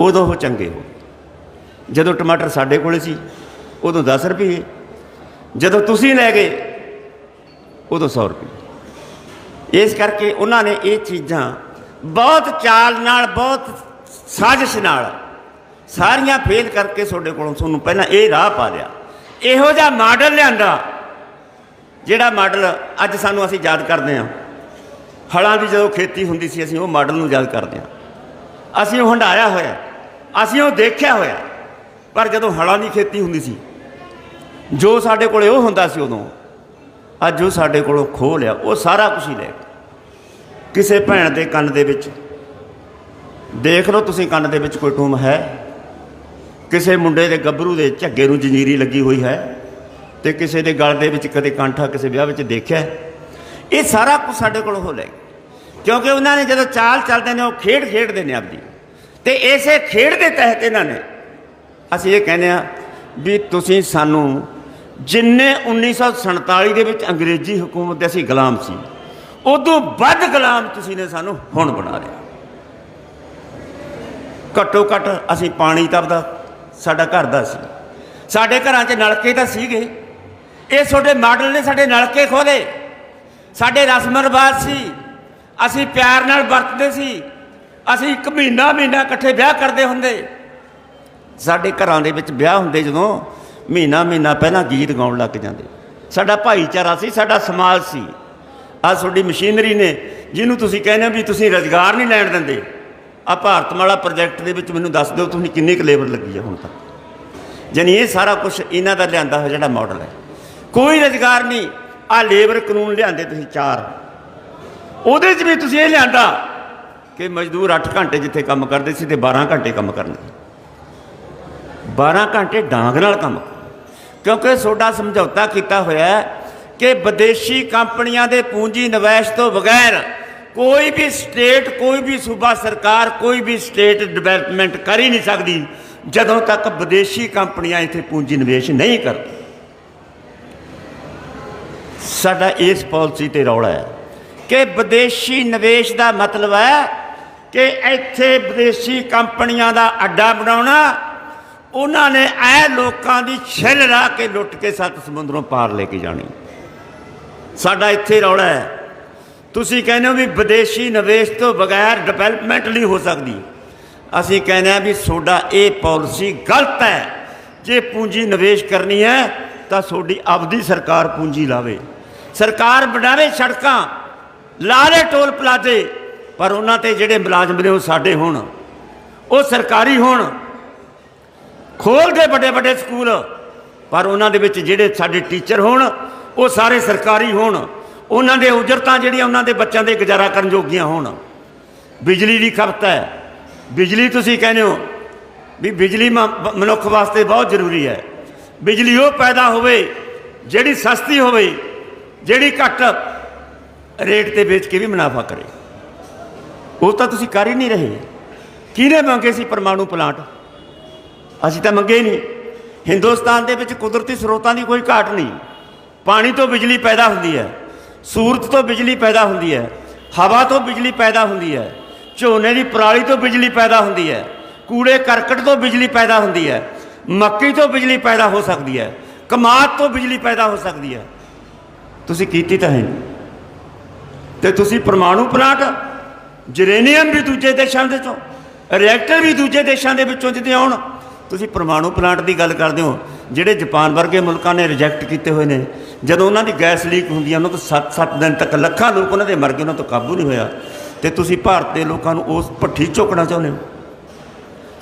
ਉਦੋਂ ਉਹ ਚੰਗੇ ਹੋ ਜਦੋਂ ਟਮਾਟਰ ਸਾਡੇ ਕੋਲੇ ਸੀ, ਉਦੋਂ 10 ਰੁਪਏ। ਜਦੋਂ ਤੁਸੀਂ ਲੈ ਗਏ, ਉਦੋਂ 100 ਰੁਪਏ। ਇਸ ਕਰਕੇ ਉਹਨਾਂ ਨੇ ਇਹ ਚੀਜ਼ਾਂ ਬਹੁਤ ਚਾਲ ਨਾਲ, ਬਹੁਤ ਸਾਜ਼ਿਸ਼ ਨਾਲ ਸਾਰੀਆਂ ਫੇਲ ਕਰਕੇ ਤੁਹਾਡੇ ਕੋਲੋਂ ਤੁਹਾਨੂੰ ਪਹਿਲਾਂ ਇਹ ਰਾਹ ਪਾ ਲਿਆ। ਇਹੋ ਜਿਹਾ ਮਾਡਲ ਲਿਆਂਦਾ, ਜਿਹੜਾ ਮਾਡਲ ਅੱਜ ਸਾਨੂੰ ਅਸੀਂ ਯਾਦ ਕਰਦੇ ਹਾਂ। ਹਲਾਂ ਦੀ ਜਦੋਂ ਖੇਤੀ ਹੁੰਦੀ ਸੀ, ਅਸੀਂ ਉਹ ਮਾਡਲ ਨੂੰ ਯਾਦ ਕਰਦੇ ਹਾਂ। ਅਸੀਂ ਉਹ ਹੰਡਾਇਆ ਹੋਇਆ। ਅਸੀਂ ਉਹ ਦੇਖਿਆ ਹੋਇਆ। ਪਰ ਜਦੋਂ ਹਲਾਂ ਦੀ ਖੇਤੀ ਹੁੰਦੀ ਸੀ, ਜੋ ਸਾਡੇ ਕੋਲੇ ਉਹ ਹੁੰਦਾ ਸੀ ਉਦੋਂ, ਅੱਜ ਉਹ ਸਾਡੇ ਕੋਲੋਂ ਖੋਹ ਲਿਆ, ਉਹ ਸਾਰਾ ਕੁਝ ਹੀ ਲੈ ਗਏ। ਕਿਸੇ ਭੈਣ ਦੇ ਕੰਨ ਦੇ ਵਿੱਚ, ਦੇਖ ਲਓ ਤੁਸੀਂ ਕੰਨ ਦੇ ਵਿੱਚ ਕੋਈ ਟੂਮ ਹੈ। ਕਿਸੇ ਮੁੰਡੇ ਦੇ ਗੱਭਰੂ ਦੇ ਝੱਗੇ ਨੂੰ ਜੰਜੀਰੀ ਲੱਗੀ ਹੋਈ ਹੈ ਤੇ ਕਿਸੇ ਦੇ ਗਲ ਦੇ ਵਿੱਚ ਕਦੇ ਕਾਂਠਾ, ਕਿਸੇ ਵਿਆਹ ਵਿੱਚ ਦੇਖਿਆ ਇਹ ਸਾਰਾ ਕੁਝ ਸਾਡੇ ਕੋਲ ਹੋ ਲੈ ਕਿਉਂਕਿ ਉਹਨਾਂ ਨੇ ਜਦੋਂ ਚਾਲ ਚੱਲਦੇ ਨੇ, ਉਹ ਖੇਡ ਖੇਡਦੇ ਨੇ ਆਪਦੀ। ਤੇ ਇਸੇ ਖੇਡ ਦੇ ਤਹਿਤ ਇਹਨਾਂ ਨੇ ਅਸੀਂ ਇਹ ਕਹਿੰਦੇ ਆ ਵੀ ਤੁਸੀਂ ਸਾਨੂੰ ਜਿੰਨੇ 1947 ਦੇ ਵਿੱਚ ਅੰਗਰੇਜ਼ੀ ਹਕੂਮਤ ਦੇ ਅਸੀਂ ਗੁਲਾਮ ਸੀ, ਉਦੋਂ ਵੱਧ ਗੁਲਾਮ ਤੁਸੀਂ ਨੇ ਸਾਨੂੰ ਹੁਣ ਬਣਾ ਲਿਆ। ਘੱਟੋ ਘੱਟ ਅਸੀਂ ਪਾਣੀ ਤਾਂ ਸਾਡਾ ਘਰ ਦਾ ਸੀ। ਸਾਡੇ ਘਰਾਂ 'ਚ ਨਲਕੇ ਤਾਂ ਸੀਗੇ। ਇਹ ਤੁਹਾਡੇ ਮਾਡਲ ਨੇ ਸਾਡੇ ਨਲਕੇ ਖੋਲੇ ਸਾਡੇ ਰਸਮ ਰਿਵਾਜ ਸੀ। ਅਸੀਂ ਪਿਆਰ ਨਾਲ ਵਰਤਦੇ ਸੀ। ਅਸੀਂ ਇੱਕ ਮਹੀਨਾ ਮਹੀਨਾ ਇਕੱਠੇ ਵਿਆਹ ਕਰਦੇ ਹੁੰਦੇ। ਸਾਡੇ ਘਰਾਂ ਦੇ ਵਿੱਚ ਵਿਆਹ ਹੁੰਦੇ ਜਦੋਂ ਮਹੀਨਾ ਮਹੀਨਾ ਪਹਿਲਾਂ ਗੀਤ ਗਾਉਣ ਲੱਗ ਜਾਂਦੇ। ਸਾਡਾ ਭਾਈਚਾਰਾ ਸੀ, ਸਾਡਾ ਸਮਾਜ ਸੀ। ਆ ਤੁਹਾਡੀ ਮਸ਼ੀਨਰੀ ਨੇ, ਜਿਹਨੂੰ ਤੁਸੀਂ ਕਹਿੰਦੇ ਹੋ ਵੀ ਤੁਸੀਂ ਰੁਜ਼ਗਾਰ ਨਹੀਂ ਲੈਣ ਦਿੰਦੇ। ਆ ਭਾਰਤਮਾਲਾ ਪ੍ਰੋਜੈਕਟ ਦੇ ਵਿੱਚ ਮੈਨੂੰ ਦੱਸ ਦਿਓ ਤੁਸੀਂ ਕਿੰਨੀ ਕੁ ਲੇਬਰ ਲੱਗੀ ਹੈ ਹੁਣ ਤੱਕ। ਜਾਨੀ ਇਹ ਸਾਰਾ ਕੁਝ ਇਹਨਾਂ ਦਾ ਲਿਆਂਦਾ ਹੋਇਆ ਜਿਹੜਾ ਮਾਡਲ ਹੈ। ਕੋਈ ਰੁਜ਼ਗਾਰ ਨਹੀਂ ਆ ਲੇਬਰ ਕਾਨੂੰਨ ਲਿਆਂਦੇ ਤੁਸੀਂ ਚਾਰ। ਉਹਦੇ 'ਚ ਵੀ ਤੁਸੀਂ ਇਹ ਲਿਆਂਦਾ ਕਿ ਮਜ਼ਦੂਰ 8 ਘੰਟੇ ਜਿੱਥੇ ਕੰਮ ਕਰਦੇ ਸੀ ਤੇ 12 ਘੰਟੇ ਕੰਮ ਕਰਨਗੇ 12 ਘੰਟੇ ਡਾਂਗ ਨਾਲ ਕੰਮ ਕਿਉਂਕਿ ਤੁਹਾਡਾ ਸਮਝੌਤਾ ਕੀਤਾ ਹੋਇਆ ਕਿ ਵਿਦੇਸ਼ੀ ਕੰਪਨੀਆਂ ਦੇ ਪੂੰਜੀ ਨਿਵੇਸ਼ ਤੋਂ ਬਗੈਰ ਕੋਈ ਵੀ ਸਟੇਟ, ਕੋਈ ਵੀ ਸੂਬਾ ਸਰਕਾਰ, ਕੋਈ ਵੀ ਸਟੇਟ ਡਿਵੈਲਪਮੈਂਟ ਕਰ ਹੀ ਨਹੀਂ ਸਕਦੀ ਜਦੋਂ ਤੱਕ ਵਿਦੇਸ਼ੀ ਕੰਪਨੀਆਂ ਇੱਥੇ ਪੂੰਜੀ ਨਿਵੇਸ਼ ਨਹੀਂ ਕਰਦੀ। ਸਾਡਾ ਇਸ ਪਾਲਿਸੀ ਤੇ ਰੌਲਾ ਹੈ ਕਿ ਵਿਦੇਸ਼ੀ ਨਿਵੇਸ਼ ਦਾ ਮਤਲਬ ਹੈ ਕਿ ਇੱਥੇ ਵਿਦੇਸ਼ੀ ਕੰਪਨੀਆਂ ਦਾ ਅੱਡਾ ਬਣਾਉਣਾ, ਉਹਨਾਂ ਨੇ ਇਹ ਲੋਕਾਂ ਦੀ ਛਿੱਲ ਰਾ ਕੇ ਲੁੱਟ ਕੇ ਸੱਤ ਸਮੁੰਦਰੋਂ ਪਾਰ ਲੈ ਕੇ ਜਾਣੀ। ਸਾਡਾ ਇੱਥੇ ਰੌਲਾ ਹੈ। ਤੁਸੀਂ ਕਹਿੰਦੇ ਹੋ ਵੀ ਵਿਦੇਸ਼ੀ ਨਿਵੇਸ਼ ਤੋਂ ਬਗੈਰ ਡਿਵੈਲਪਮੈਂਟ ਨਹੀਂ ਹੋ ਸਕਦੀ। ਅਸੀਂ ਕਹਿੰਦੇ ਆ ਵੀ ਤੁਹਾਡਾ ਇਹ ਪਾਲਿਸੀ ਗਲਤ ਹੈ। ਜੇ ਪੂੰਜੀ ਨਿਵੇਸ਼ ਕਰਨੀ ਹੈ, ਤਾਂ ਤੁਹਾਡੀ ਆਪਦੀ ਸਰਕਾਰ ਪੂੰਜੀ ਲਾਵੇ। ਸਰਕਾਰ ਬਣਾਵੇ ਸੜਕਾਂ ਲਾਰੇ ਟੋਲ ਪਲਾਜ਼ੇ। ਪਰ ਉਹਨਾਂ ਤੇ ਜਿਹੜੇ ਮੁਲਾਜ਼ਮ ਨੇ ਉਹ ਸਾਡੇ ਹੋਣ, ਉਹ ਸਰਕਾਰੀ ਹੋਣ ਖੋਲ ਦੇ ਵੱਡੇ ਵੱਡੇ ਸਕੂਲ, ਪਰ ਉਹਨਾਂ ਦੇ ਵਿੱਚ ਜਿਹੜੇ ਸਾਡੇ ਟੀਚਰ ਹੋਣ, ਉਹ ਸਾਰੇ ਸਰਕਾਰੀ ਹੋਣ, ਉਹਨਾਂ ਦੇ ਉਜਰਤਾਂ ਜਿਹੜੀਆਂ ਉਹਨਾਂ ਦੇ ਬੱਚਿਆਂ ਦੇ ਗੁਜ਼ਾਰਾ ਕਰਨ ਜੋਗੀਆਂ ਹੋਣ। ਬਿਜਲੀ ਦੀ ਖਪਤ ਹੈ। ਬਿਜਲੀ ਤੁਸੀਂ ਕਹਿੰਦੇ ਹੋ ਵੀ ਬਿਜਲੀ ਮ- ਮਨੁੱਖ ਵਾਸਤੇ ਬਹੁਤ ਜ਼ਰੂਰੀ ਹੈ। ਬਿਜਲੀ ਉਹ ਪੈਦਾ ਹੋਵੇ, ਜਿਹੜੀ ਸਸਤੀ ਹੋਵੇ, ਜਿਹੜੀ ਘੱਟ ਰੇਟ ਤੇ ਵੇਚ ਕੇ ਵੀ ਮੁਨਾਫਾ ਕਰੇ। ਉਹ ਤਾਂ ਤੁਸੀਂ ਕਰ ਹੀ ਨਹੀਂ ਰਹੇ। ਕਿਹਨੇ ਮੰਗੇ ਸੀ ਪਰਮਾਣੂ ਪਲਾਂਟ? ਅਸੀਂ ਤਾਂ ਮੰਗੇ ਹੀ ਨਹੀਂ। ਹਿੰਦੁਸਤਾਨ ਦੇ ਵਿੱਚ ਕੁਦਰਤੀ ਸਰੋਤਾਂ ਦੀ ਕੋਈ ਘਾਟ ਨਹੀਂ। ਪਾਣੀ ਤੋਂ ਬਿਜਲੀ ਪੈਦਾ ਹੁੰਦੀ ਹੈ, ਸੂਰਜ ਤੋਂ ਬਿਜਲੀ ਪੈਦਾ ਹੁੰਦੀ ਹੈ, ਹਵਾ ਤੋਂ ਬਿਜਲੀ ਪੈਦਾ ਹੁੰਦੀ ਹੈ, ਝੋਨੇ ਦੀ ਪਰਾਲੀ ਤੋਂ ਬਿਜਲੀ ਪੈਦਾ ਹੁੰਦੀ ਹੈ, ਕੂੜੇ ਕਰਕਟ ਤੋਂ ਬਿਜਲੀ ਪੈਦਾ ਹੁੰਦੀ ਹੈ, ਮੱਕੀ ਤੋਂ ਬਿਜਲੀ ਪੈਦਾ ਹੋ ਸਕਦੀ ਹੈ, ਕਮਾਦ ਤੋਂ ਬਿਜਲੀ ਪੈਦਾ ਹੋ ਸਕਦੀ ਹੈ। ਤੁਸੀਂ ਕੀਤੀ ਤਾਂ ਹੈ ਨਹੀਂ। ਤੇ ਤੁਸੀਂ ਪਰਮਾਣੂ ਪਲਾਂਟ ਜਰੇਨੀਅਮ ਵੀ ਦੂਜੇ ਦੇਸ਼ਾਂ ਦੇ ਚੋਂ, ਰਿਐਕਟਰ ਵੀ ਦੂਜੇ ਦੇਸ਼ਾਂ ਦੇ ਵਿੱਚੋਂ ਜਿੱਤੇ ਆਉਣ। ਤੁਸੀਂ ਪਰਮਾਣੂ ਪਲਾਂਟ ਦੀ ਗੱਲ ਕਰਦੇ ਹੋ, ਜਿਹੜੇ ਜਾਪਾਨ ਵਰਗੇ ਮੁਲਕਾਂ ਨੇ ਰਿਜੈਕਟ ਕੀਤੇ ਹੋਏ ਨੇ, ਜਦੋਂ ਉਹਨਾਂ ਦੀ ਗੈਸ ਲੀਕ ਹੁੰਦੀ ਹੈ ਉਹਨਾਂ ਤੋਂ 7-7 ਦਿਨ ਤੱਕ ਲੱਖਾਂ ਲੋਕ ਉਹਨਾਂ ਦੇ ਮਰ ਗਏ, ਉਹਨਾਂ ਤੋਂ ਕਾਬੂ ਨਹੀਂ ਹੋਇਆ। ਤੇ ਤੁਸੀਂ ਭਾਰਤ ਦੇ ਲੋਕਾਂ ਨੂੰ ਉਸ ਭੱਠੀ ਝੋਕਣਾ ਚਾਹੁੰਦੇ ਹੋ।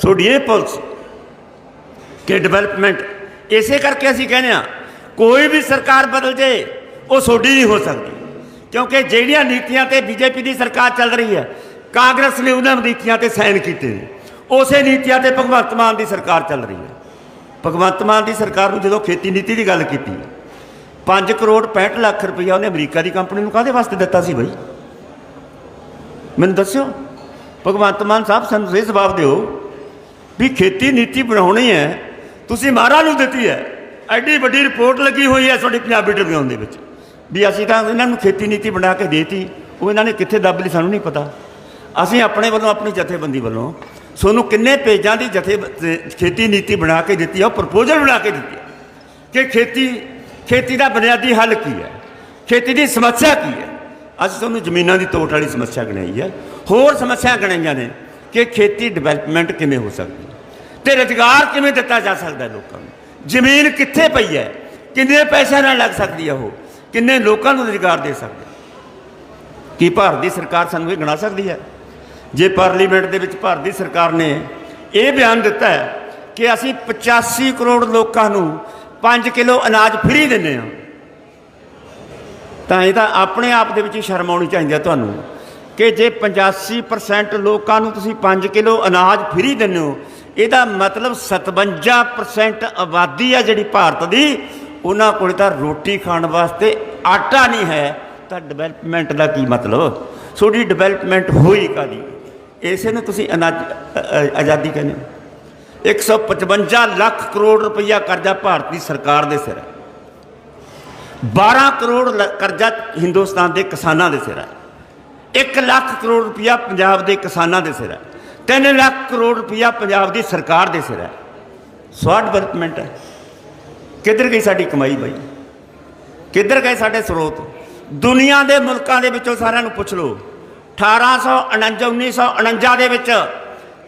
ਤੁਹਾਡੀ ਇਹ ਪੁਲਿਸ ਕਿ ਡਿਵੈਲਪਮੈਂਟ ਇਸੇ ਕਰਕੇ ਅਸੀਂ ਕਹਿੰਦੇ ਆ ਕੋਈ ਵੀ ਸਰਕਾਰ ਬਦਲ ਜੇ, ਉਹ ਤੁਹਾਡੀ ਨਹੀਂ ਹੋ ਸਕਦੀ। ਕਿਉਂਕਿ ਜਿਹੜੀਆਂ ਨੀਤੀਆਂ ਤੇ ਬੀਜੇਪੀ ਦੀ ਸਰਕਾਰ ਚੱਲ ਰਹੀ ਹੈ, ਕਾਂਗਰਸ ਨੇ ਉਹਨਾਂ ਨੀਤੀਆਂ ਤੇ ਸਾਈਨ ਕੀਤੇ ਨੇ। ਉਸੇ ਨੀਤੀਆਂ ਤੇ ਭਗਵੰਤ ਮਾਨ ਦੀ ਸਰਕਾਰ ਚੱਲ ਰਹੀ ਹੈ। ਭਗਵੰਤ ਮਾਨ ਦੀ ਸਰਕਾਰ ਨੂੰ ਜਦੋਂ ਖੇਤੀ ਨੀਤੀ ਦੀ ਗੱਲ ਕੀਤੀ 5 ਕਰੋੜ 65 ਲੱਖ ਰੁਪਈਆ ਉਹਨੇ ਅਮਰੀਕਾ ਦੀ ਕੰਪਨੀ ਨੂੰ ਕਾਹਦੇ ਵਾਸਤੇ ਦਿੱਤਾ ਸੀ ਬਈ? ਮੈਨੂੰ ਦੱਸਿਓ। ਭਗਵੰਤ ਮਾਨ ਸਾਹਿਬ, ਸਾਨੂੰ ਇਹ ਜਵਾਬ ਦਿਓ ਵੀ ਖੇਤੀ ਨੀਤੀ ਬਣਾਉਣੀ ਹੈ, ਤੁਸੀਂ ਮਹਾਰਾਜ ਨੂੰ ਦਿੱਤੀ ਹੈ। ਐਡੀ ਵੱਡੀ ਰਿਪੋਰਟ ਲੱਗੀ ਹੋਈ ਹੈ ਤੁਹਾਡੀ ਪੰਜਾਬੀ ਟ੍ਰਿਬਿਊਨ ਦੇ ਵਿੱਚ। ਵੀ ਅਸੀਂ ਤਾਂ ਇਹਨਾਂ ਨੂੰ ਖੇਤੀ ਨੀਤੀ ਬਣਾ ਕੇ ਦੇਤੀ, ਉਹ ਇਹਨਾਂ ਨੇ ਕਿੱਥੇ ਦੱਬ ਲਈ ਸਾਨੂੰ ਨਹੀਂ ਪਤਾ। ਅਸੀਂ ਆਪਣੇ ਵੱਲੋਂ ਆਪਣੀ ਜਥੇਬੰਦੀ ਵੱਲੋਂ ਤੁਹਾਨੂੰ ਕਿੰਨੇ ਪੇਜਾਂ ਦੀ ਜਥੇ ਖੇਤੀ ਨੀਤੀ ਬਣਾ ਕੇ ਦਿੱਤੀ ਹੈ ਉਹ ਪ੍ਰਪੋਜ਼ਲ ਬਣਾ ਕੇ ਦਿੱਤੀ ਕਿ ਖੇਤੀ ਖੇਤੀ ਦਾ ਬੁਨਿਆਦੀ ਹੱਲ ਕੀ ਹੈ? ਖੇਤੀ ਦੀ ਸਮੱਸਿਆ ਕੀ ਹੈ? ਅਸੀਂ ਤੁਹਾਨੂੰ ਜ਼ਮੀਨਾਂ ਦੀ ਤੋਟ ਵਾਲੀ ਸਮੱਸਿਆ ਗਣਾਈ ਹੈ। ਹੋਰ ਸਮੱਸਿਆ ਗਣਾਈਆਂ ਨੇ ਕਿ ਖੇਤੀ ਡਿਵੈਲਪਮੈਂਟ ਕਿਵੇਂ ਹੋ ਸਕਦੀ ਹੈ ਤੇ ਰੁਜ਼ਗਾਰ ਕਿਵੇਂ ਦਿੱਤਾ ਜਾ ਸਕਦਾ ਲੋਕਾਂ ਨੂੰ? ਜ਼ਮੀਨ ਕਿੱਥੇ ਪਈ ਹੈ? ਕਿੰਨੇ ਪੈਸਿਆਂ ਨਾਲ ਲੱਗ ਸਕਦੀ ਹੈ ਉਹ? ਕਿੰਨੇ ਲੋਕਾਂ ਨੂੰ ਰੁਜ਼ਗਾਰ ਦੇ ਸਕਦੇ ਕੀ ਭਾਰਤ ਦੀ ਸਰਕਾਰ ਸਾਨੂੰ ਇਹ ਗਿਣਾ ਸਕਦੀ ਹੈ? ਜੇ ਪਾਰਲੀਮੈਂਟ ਦੇ ਵਿੱਚ ਭਾਰਤ ਦੀ ਸਰਕਾਰ ਨੇ ਇਹ ਬਿਆਨ ਦਿੱਤਾ ਹੈ ਕਿ ਅਸੀਂ 85 ਕਰੋੜ ਲੋਕਾਂ ਨੂੰ 5 ਕਿਲੋ ਅਨਾਜ ਫ੍ਰੀ ਦਿੰਦੇ ਹਾਂ, ਤਾਂ ਇਹ ਤਾਂ ਆਪਣੇ ਆਪ ਦੇ ਵਿੱਚ ਹੀ ਸ਼ਰਮ ਆਉਣੀ ਚਾਹੀਦੀ ਹੈ ਤੁਹਾਨੂੰ ਕਿ ਜੇ 85% ਲੋਕਾਂ ਨੂੰ ਤੁਸੀਂ 5 ਕਿਲੋ ਅਨਾਜ ਫ੍ਰੀ ਦਿੰਦੇ ਹੋ, ਇਹਦਾ ਮਤਲਬ 57% ਆਬਾਦੀ ਆ ਜਿਹੜੀ ਭਾਰਤ ਦੀ। ਉਹਨਾਂ ਕੋਲ ਤਾਂ ਰੋਟੀ ਖਾਣ ਵਾਸਤੇ ਆਟਾ ਨਹੀਂ ਹੈ। ਤਾਂ ਡਿਵੈਲਪਮੈਂਟ ਦਾ ਕੀ ਮਤਲਬ? ਤੁਹਾਡੀ ਡਿਵੈਲਪਮੈਂਟ ਹੋਈ ਕਾਦੀ ਇਸੇ ਨੂੰ ਤੁਸੀਂ ਅਨਾਜ, ਅ- ਅ- ਆਜ਼ਾਦੀ ਕਹਿੰਦੇ ਹੋ। 155 ਲੱਖ ਕਰੋੜ ਰੁਪਈਆ ਕਰਜ਼ਾ ਭਾਰਤ ਦੀ ਸਰਕਾਰ ਦੇ ਸਿਰ ਹੈ। 12 ਕਰੋੜ ਲ- ਕਰਜ਼ਾ ਹਿੰਦੁਸਤਾਨ ਦੇ ਕਿਸਾਨਾਂ ਦੇ ਸਿਰ ਹੈ। 1 ਲੱਖ ਕਰੋੜ ਰੁਪਇਆ ਪੰਜਾਬ ਦੇ ਕਿਸਾਨਾਂ ਦੇ ਸਿਰ ਹੈ। 3 ਲੱਖ ਕਰੋੜ ਰੁਪਇਆ ਪੰਜਾਬ ਦੀ ਸਰਕਾਰ ਦੇ ਸਿਰ ਹੈ। ਸਵਾ ਡਿਵੈਲਪਮੈਂਟ ਹੈ। ਕਿੱਧਰ ਗਈ ਸਾਡੀ ਕਮਾਈ ਬਾਈ? ਕਿੱਧਰ ਗਏ ਸਾਡੇ ਸਰੋਤ? ਦੁਨੀਆ ਦੇ ਮੁਲਕਾਂ ਦੇ ਵਿੱਚੋਂ ਸਾਰਿਆਂ ਨੂੰ ਪੁੱਛ ਲਓ। 1849 1949 ਦੇ ਵਿੱਚ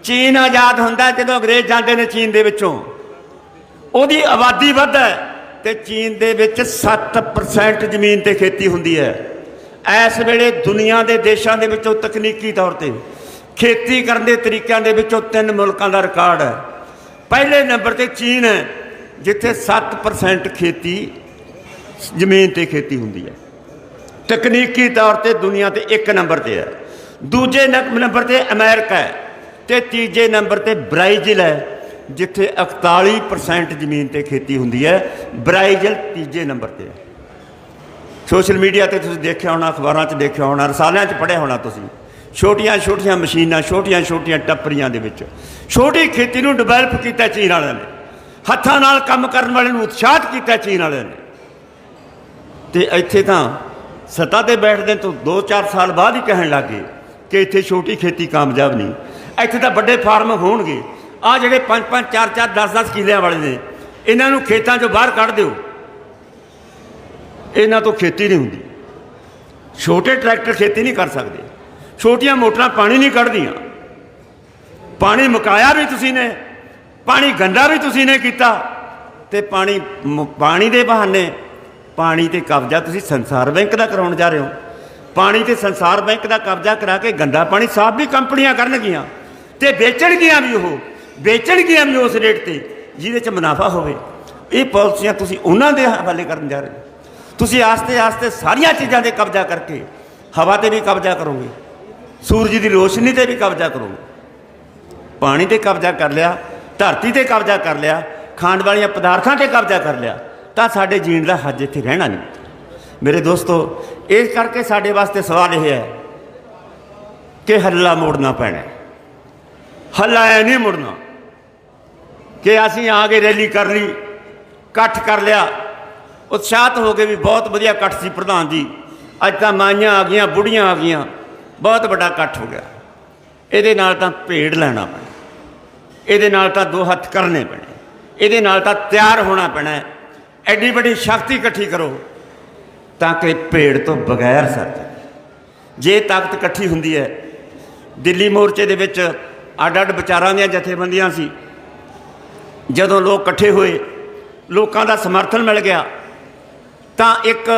ਚੀਨ ਆਜ਼ਾਦ ਹੁੰਦਾ ਜਦੋਂ ਅੰਗਰੇਜ਼ ਜਾਂਦੇ ਨੇ ਚੀਨ ਦੇ ਵਿੱਚੋਂ। ਉਹਦੀ ਆਬਾਦੀ ਵੱਧ ਹੈ ਤੇ ਚੀਨ ਦੇ ਵਿੱਚ 7% ਜ਼ਮੀਨ ਤੇ ਖੇਤੀ ਹੁੰਦੀ ਹੈ। ਇਸ ਵੇਲੇ ਦੁਨੀਆ ਦੇ ਦੇਸ਼ਾਂ ਦੇ ਵਿੱਚੋਂ ਤਕਨੀਕੀ ਤੌਰ ਤੇ ਖੇਤੀ ਕਰਨ ਦੇ ਤਰੀਕਿਆਂ ਦੇ ਵਿੱਚੋਂ ਤਿੰਨ ਮੁਲਕਾਂ ਦਾ ਰਿਕਾਰਡ ਹੈ। ਪਹਿਲੇ ਨੰਬਰ ਤੇ ਚੀਨ ਹੈ। ਜਿੱਥੇ 7% ਖੇਤੀ ਜ਼ਮੀਨ ਤੇ ਖੇਤੀ ਹੁੰਦੀ ਹੈ। ਤਕਨੀਕੀ ਤੌਰ ਤੇ ਦੁਨੀਆ ਤੇ ਇੱਕ ਨੰਬਰ ਤੇ ਹੈ। ਦੂਜੇ ਨੰ- ਨੰਬਰ ਤੇ ਅਮਰੀਕਾ ਹੈ ਤੇ ਤੀਜੇ ਨੰਬਰ ਤੇ ਬ੍ਰਾਜ਼ੀਲ ਹੈ, ਜਿੱਥੇ 41% ਜ਼ਮੀਨ ਤੇ ਖੇਤੀ ਹੁੰਦੀ ਹੈ। ਬ੍ਰਾਜ਼ੀਲ ਤੀਜੇ ਨੰਬਰ ਤੇ ਹੈ। ਸੋਸ਼ਲ ਮੀਡੀਆ ਤੇ ਤੁਸੀਂ ਦੇਖਿਆ ਹੋਣਾ, ਅਖਬਾਰਾਂ 'ਚ ਦੇਖਿਆ ਹੋਣਾ, ਰਸਾਲਿਆਂ 'ਚ ਪੜ੍ਹਿਆ ਹੋਣਾ ਤੁਸੀਂ। ਛੋਟੀਆਂ ਛੋਟੀਆਂ ਮਸ਼ੀਨਾਂ, ਛੋਟੀਆਂ ਛੋਟੀਆਂ ਟੱਪਰੀਆਂ ਦੇ ਵਿੱਚ। ਛੋਟੀ ਖੇਤੀ ਨੂੰ ਡਿਵੈਲਪ ਕੀਤਾ ਚੀਨ ਵਾਲਿਆਂ ਨੇ। ਹੱਥਾਂ ਨਾਲ ਕੰਮ ਕਰਨ ਵਾਲੇ ਨੂੰ ਉਤਸ਼ਾਹਿਤ ਕੀਤਾ ਚੀਨ ਵਾਲਿਆਂ ਨੇ। ਤੇ ਇੱਥੇ ਤਾਂ ਸੱਤਾ ਤੇ ਬੈਠਦੇ ਤੋਂ 2-4 ਸਾਲ ਬਾਅਦ ਹੀ ਕਹਿਣ ਲੱਗੇ ਕਿ ਇੱਥੇ ਛੋਟੀ ਖੇਤੀ ਕਾਮਯਾਬ ਨਹੀਂ। ਇੱਥੇ ਤਾਂ ਵੱਡੇ ਫਾਰਮ ਹੋਣਗੇ। ਆ ਜਿਹੜੇ 5-5 4-4 10-10 ਕਿੱਲਿਆਂ ਵਾਲੇ ਨੇ, ਇਹਨਾਂ ਨੂੰ ਖੇਤਾਂ 'ਚੋਂ ਬਾਹਰ ਕੱਢ ਦਿਓ। ਇਹਨਾਂ ਤੋਂ ਖੇਤੀ ਨਹੀਂ ਹੁੰਦੀ। ਛੋਟੇ ਟਰੈਕਟਰ ਖੇਤੀ ਨਹੀਂ ਕਰ ਸਕਦੇ। ਛੋਟੀਆਂ ਮੋਟਰਾਂ ਪਾਣੀ ਨਹੀਂ ਕੱਢਦੀਆਂ। ਪਾਣੀ ਮੁਕਾਇਆ ਵੀ ਤੁਸੀਂ ਨੇ। ਪਾਣੀ ਗੰਦਾ ਵੀ ਤੁਸੀਂ ਨੇ ਕੀਤਾ ਤੇ ਪਾਣੀ ਪਾਣੀ ਦੇ ਬਹਾਨੇ ਪਾਣੀ ਤੇ ਕਬਜ਼ਾ ਤੁਸੀਂ ਸੰਸਾਰ ਬੈਂਕ ਦਾ ਕਰਾਉਣ ਜਾ ਰਹੇ ਹੋ। ਪਾਣੀ ਤੇ ਸੰਸਾਰ ਬੈਂਕ ਦਾ ਕਬਜ਼ਾ ਕਰਾ ਕੇ ਗੰਦਾ ਪਾਣੀ ਸਾਫ਼ ਵੀ ਕੰਪਨੀਆਂ ਕਰਨਗੀਆਂ ਤੇ ਵੇਚਣਗੀਆਂ ਵੀ ਉਹ ਵੇਚਣਗੀਆਂ ਵੀ ਉਸ ਰੇਟ ਤੇ, ਜਿਹਦੇ 'ਚ ਮੁਨਾਫਾ ਹੋਵੇ। ਇਹ ਪਾਲਿਸੀਆਂ ਤੁਸੀਂ ਉਹਨਾਂ ਦੇ ਹਵਾਲੇ ਕਰਨ ਜਾ ਰਹੇ ਹੋ। ਤੁਸੀਂ ਆਸਤੇ ਆਸਤੇ ਸਾਰੀਆਂ ਚੀਜ਼ਾਂ ਤੇ ਕਬਜ਼ਾ ਕਰਕੇ ਹਵਾ ਤੇ ਵੀ ਕਬਜ਼ਾ ਕਰੋਗੇ, ਸੂਰਜ ਦੀ ਰੋਸ਼ਨੀ ਤੇ ਵੀ ਕਬਜ਼ਾ ਕਰੋਗੇ। ਪਾਣੀ ਤੇ ਕਬਜ਼ਾ ਕਰ ਲਿਆ ਧਰਤੀ ਤੇ ਕਬਜ਼ਾ ਕਰ ਲਿਆ, ਖਾਣ ਵਾਲੀਆਂ ਪਦਾਰਥਾਂ ਤੇ ਕਬਜ਼ਾ ਕਰ ਲਿਆ, ਤਾਂ ਸਾਡੇ ਜੀਣ ਦਾ ਹੱਜ ਇੱਥੇ ਰਹਿਣਾ ਨਹੀਂ। ਮੇਰੇ ਦੋਸਤੋ, ਇਸ ਕਰਕੇ ਸਾਡੇ ਵਾਸਤੇ ਸਵਾਲ ਇਹ ਹੈ ਕਿ ਹੱਲਾ ਮੋੜਨਾ ਪੈਣਾ ਹੱਲਾ ਐ ਨਹੀਂ ਮੁੜਨਾ ਕਿ ਅਸੀਂ ਆ ਕੇ ਰੈਲੀ ਕਰ ਲਈ, ਇਕੱਠ ਕਰ ਲਿਆ। ਉਤਸ਼ਾਹਤ ਹੋ ਕੇ ਵੀ ਬਹੁਤ ਵਧੀਆ ਇਕੱਠ ਸੀ ਪ੍ਰਧਾਨ ਜੀ। ਅੱਜ ਤਾਂ ਮਾਈਆਂ ਆ ਗਈਆਂ ਬੁੜੀਆਂ ਆ ਗਈਆਂ, ਬਹੁਤ ਵੱਡਾ ਇਕੱਠ ਹੋ ਗਿਆ। ਇਹਦੇ ਨਾਲ ਤਾਂ ਭੇੜ ਲੈਣਾ ਪੈਣਾ। ਇਹਦੇ ਨਾਲ ਤਾਂ ਦੋ ਹੱਥ ਕਰਨੇ ਪੈਣੇ। ਇਹਦੇ ਨਾਲ ਤਾਂ ਤਿਆਰ ਹੋਣਾ ਪੈਣਾ। ਐਡੀ ਵੱਡੀ ਸ਼ਕਤੀ ਇਕੱਠੀ ਕਰੋ ਤਾਂ ਕਿ ਭੇੜ ਤੋਂ ਬਗੈਰ ਸਰ ਜੇ ਤਾਕਤ ਇਕੱਠੀ ਹੁੰਦੀ ਹੈ, ਦਿੱਲੀ ਮੋਰਚੇ ਦੇ ਵਿੱਚ ਅੱਡ ਅੱਡ ਵਿਚਾਰਾਂ ਦੀਆਂ ਜਥੇਬੰਦੀਆਂ ਸੀ। ਜਦੋਂ ਲੋਕ ਇਕੱਠੇ ਹੋਏ, ਲੋਕਾਂ ਦਾ ਸਮਰਥਨ ਮਿਲ ਗਿਆ, ਤਾਂ ਇੱਕ